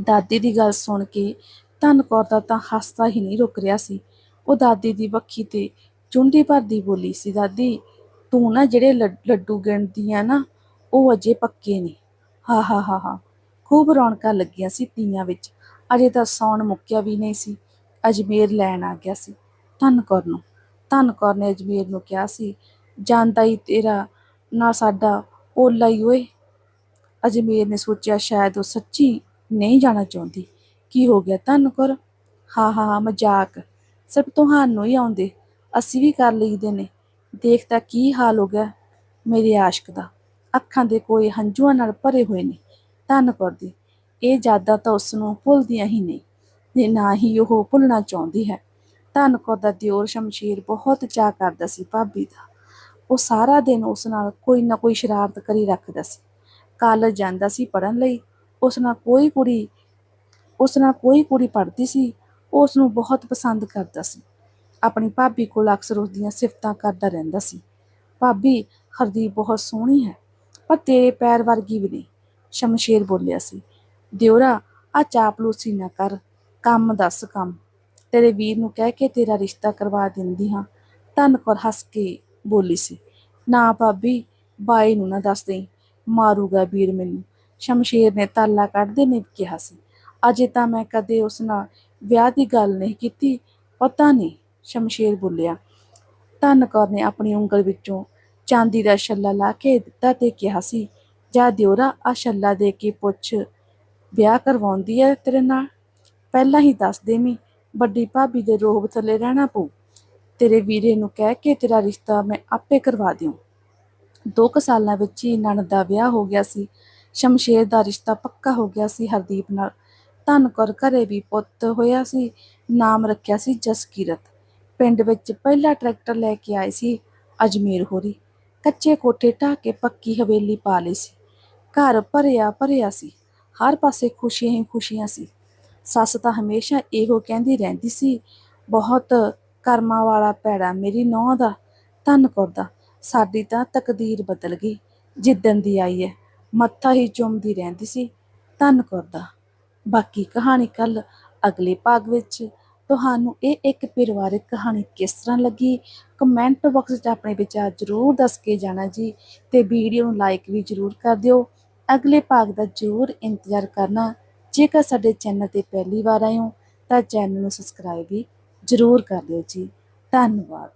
ਦਾਦੀ ਦੀ ਗੱਲ ਸੁਣ ਕੇ ਧੰਨ ਕੌਰ ਦਾ ਤਾਂ ਹੱਸਦਾ ਹੀ ਨਹੀਂ ਰੁਕ ਰਿਹਾ ਸੀ। ਉਹ ਦਾਦੀ ਦੀ ਵੱਖੀ ਤੇ ਚੁੰਡੀ ਭਰਦੀ ਬੋਲੀ ਸੀ, ਦਾਦੀ, ਤੂੰ ਨਾ ਜਿਹੜੇ ਲੱਡ- ਲੱਡੂ ਗਿਣਦੀ ਆ ਨਾ, ਉਹ ਅਜੇ ਪੱਕੇ ਨੇ ਹਾ ਹਾ ਹਾ ਹਾ ਖੂਬ ਰੌਣਕਾਂ ਲੱਗੀਆਂ ਸੀ ਤੀਆਂ ਵਿੱਚ ਅਜੇ ਤਾਂ ਸੌਣ ਮੁੱਕਿਆ ਵੀ ਨਹੀਂ ਸੀ। ਅਜਮੇਰ ਲੈਣ ਆ ਗਿਆ ਸੀ। ਧੰਨ ਕੌਰ ਨੂੰ। ਧੰਨ ਕੌਰ ਨੇ ਅਜਮੇਰ ਨੂੰ ਕਿਹਾ ਸੀ ਜਾਂਦਾ ਹੀ ਤੇਰਾ ਨਾ ਸਾਡਾ ਓਲਾ ਹੀ ਓਏ। ਅਜਮੇਰ ਨੇ ਸੋਚਿਆ, ਸ਼ਾਇਦ ਉਹ ਸੱਚੀ ਨਹੀਂ ਜਾਣਾ ਚਾਹੁੰਦੀ। ਕੀ ਹੋ ਗਿਆ ਧੰਨ ਕੌਰ ਹਾਂ ਹਾਂ ਹਾਂ, ਮਜ਼ਾਕ। ਸਿਰਫ ਤੁਹਾਨੂੰ ਹੀ ਆਉਂਦੇ। ਅਸੀਂ ਵੀ ਕਰ ਲਈਦੇ ਨੇ। ਦੇਖ ਤਾਂ ਕੀ ਹਾਲ ਹੋ ਗਿਆ ਮੇਰੇ ਆਸ਼ਕ ਦਾ। ਅੱਖਾਂ ਦੇ ਕੋਈ ਹੰਝੂਆਂ ਨਾਲ ਭਰੇ ਹੋਏ ਨੇ। ਧੰਨ ਕੌਰ ਦੀ ਇਹ ਯਾਦਾਂ ਤਾਂ ਉਸ ਨੂੰ ਭੁੱਲਦੀਆਂ ਹੀ ਨਹੀਂ ਤੇ ਨਾ ਹੀ ਉਹ ਭੁੱਲਣਾ ਚਾਹੁੰਦੀ ਹੈ। ਧੰਨ ਕੌਰ ਦਾ ਦਿਓਰ ਸ਼ਮਸ਼ੀਰ ਬਹੁਤ ਚਾਅ ਕਰਦਾ ਸੀ ਭਾਬੀ ਦਾ। ਉਹ ਸਾਰਾ ਦਿਨ ਉਸ ਨਾਲ ਕੋਈ ਨਾ ਕੋਈ ਸ਼ਰਾਰਤ ਕਰੀ ਰੱਖਦਾ ਸੀ। ਕਾਲਜ ਜਾਂਦਾ ਸੀ ਪੜਨ ਲਈ। ਉਸ ਨਾਲ ਕੋਈ ਕੁੜੀ, ਉਸ ਨਾਲ ਕੋਈ ਕੁੜੀ ਪੜ੍ਹਦੀ ਸੀ। ਉਹ ਉਸ ਨੂੰ ਬਹੁਤ ਪਸੰਦ ਕਰਦਾ ਸੀ। ਆਪਣੀ ਭਾਬੀ ਕੋਲ ਅਕਸਰ ਉਸ ਦੀਆਂ ਸਿਫਤਾਂ ਕਰਦਾ ਰਹਿੰਦਾ ਸੀ। ਭਾਬੀ, ਹਰਦੀਪ ਬਹੁਤ ਸੋਹਣੀ ਹੈ, ਪਰ ਤੇਰੇ ਪੈਰ ਵਰਗੀ ਵੀ ਨਹੀਂ, ਸ਼ਮਸ਼ੇਰ ਬੋਲਿਆ ਸੀ। ਦਿਉਰਾ, ਆ ਚਾਪਲੂਸੀ ਨਾ ਕਰ, ਕੰਮ ਦੱਸ ਕੰਮ। ਤੇਰੇ ਵੀਰ ਨੂੰ ਕਹਿ ਕੇ ਤੇਰਾ ਰਿਸ਼ਤਾ ਕਰਵਾ ਦਿੰਦੀ ਹਾਂ। ਧੰਨ ਕੌਰ ਹੱਸ ਕੇ ਬੋਲੀ ਸੀ। ਨਾ ਭਾਬੀ, ਬਾਈ ਨੂੰ ਨਾ ਦੱਸ ਦੇਈਂ, ਮਾਰੂਗਾ ਵੀਰ ਮੈਨੂੰ। ਸ਼ਮਸ਼ੇਰ ਨੇ ਤਾਲਾ ਕੱਢਦੇ ਨੇ ਕਿਹਾ ਸੀ। ਅਜੇ ਤਾਂ ਮੈਂ ਕਦੇ ਉਸ ਨਾਲ ਵਿਆਹ ਦੀ ਗੱਲ ਨਹੀਂ ਕੀਤੀ, ਪਤਾ ਨਹੀਂ, ਸ਼ਮਸ਼ੇਰ ਬੋਲਿਆ। ਧੰਨ ਕੌਰ ਨੇ ਆਪਣੀ ਉਂਗਲ ਵਿੱਚੋਂ ਚਾਂਦੀ ਦਾ ਛੱਲਾ ਲਾ ਕੇ ਦਿੱਤਾ ਤੇ ਕਿਹਾ ਸੀ, ਜਾ ਦਿਉਰਾ, ਆ ਛੱਲਾ ਦੇ ਕੇ ਪੁੱਛ ਵਿਆਹ ਕਰਵਾਉਂਦੀ ਹੈ ਤੇਰੇ ਨਾਲ? ਪਹਿਲਾਂ ਹੀ ਦੱਸ ਦੇਵੀਂ ਵੱਡੀ ਭਾਬੀ ਦੇ ਰੋਹਬ ਥੱਲੇ ਰਹਿਣਾ ਪਊ। ਤੇਰੇ ਵੀਰੇ ਨੂੰ ਕਹਿ ਕੇ ਤੇਰਾ ਰਿਸ਼ਤਾ ਮੈਂ ਆਪੇ ਕਰਵਾ ਦਿਉ। ਦੋ ਕੁ ਸਾਲਾਂ ਵਿੱਚ ਹੀ ਨਣਦ ਦਾ ਵਿਆਹ ਹੋ ਗਿਆ ਸੀ। ਸ਼ਮਸ਼ੇਰ ਦਾ ਰਿਸ਼ਤਾ ਪੱਕਾ ਹੋ ਗਿਆ ਸੀ ਹਰਦੀਪ ਨਾਲ। ਧੰਨ ਕੌਰ ਘਰੇ ਵੀ ਪੁੱਤ ਹੋਇਆ ਸੀ, ਨਾਮ ਰੱਖਿਆ ਸੀ ਜਸਕੀਰਤ। ਪਿੰਡ ਵਿੱਚ ਪਹਿਲਾ ਟਰੈਕਟਰ ਲੈ ਕੇ ਆਏ ਸੀ ਅਜਮੇਰ ਹੋਰੀ। ਕੱਚੇ ਕੋਠੇ ਢਾਹ ਕੇ ਪੱਕੀ ਹਵੇਲੀ ਪਾ ਲਈ ਸੀ। ਘਰ ਭਰਿਆ ਭਰਿਆ ਸੀ। ਹਰ ਪਾਸੇ ਖੁਸ਼ੀਆਂ ਹੀ ਖੁਸ਼ੀਆਂ ਸੀ। ਸੱਸ ਤਾਂ ਹਮੇਸ਼ਾ ਇਹੋ ਕਹਿੰਦੀ ਰਹਿੰਦੀ ਸੀ, ਬਹੁਤ ਕਰਮਾਂ ਵਾਲਾ ਪੈੜਾ ਮੇਰੀ ਨੌਂ ਦਾ, ਧੰਨ ਕਰਦਾ ਸਾਡੀ ਤਾਂ ਤਕਦੀਰ ਬਦਲ ਗਈ, ਜਿੱਦਣ ਦੀ ਆਈ ਹੈ ਮੱਥਾ ਹੀ ਚੁੰਮਦੀ ਰਹਿੰਦੀ ਸੀ, ਧੰਨ ਕਰਦਾ ਬਾਕੀ ਕਹਾਣੀ ਕੱਲ ਅਗਲੇ ਭਾਗ ਵਿੱਚ। ਤੁਹਾਨੂੰ ਇਹ ਇੱਕ ਪਰਿਵਾਰਕ ਕਹਾਣੀ ਕਿਸ ਤਰ੍ਹਾਂ ਲੱਗੀ? ਕਮੈਂਟ ਬਾਕਸ 'ਚ ਆਪਣੇ ਵਿਚਾਰ ਜ਼ਰੂਰ ਦੱਸ ਕੇ ਜਾਣਾ ਜੀ ਤੇ ਵੀਡੀਓ ਨੂੰ ਲਾਈਕ ਵੀ ਜ਼ਰੂਰ ਕਰ ਦਿਓ। ਅਗਲੇ ਭਾਗ ਦਾ ਜ਼ਰੂਰ ਇੰਤਜ਼ਾਰ ਕਰਨਾ। ਜੇਕਰ ਸਾਡੇ ਚੈਨਲ ਤੇ ਪਹਿਲੀ ਵਾਰ ਆਏ ਹੋ, ਤਾਂ ਚੈਨਲ ਨੂੰ ਸਬਸਕ੍ਰਾਈਬ ਵੀ ਜ਼ਰੂਰ ਕਰ ਦਿਓ ਜੀ। ਧੰਨਵਾਦ।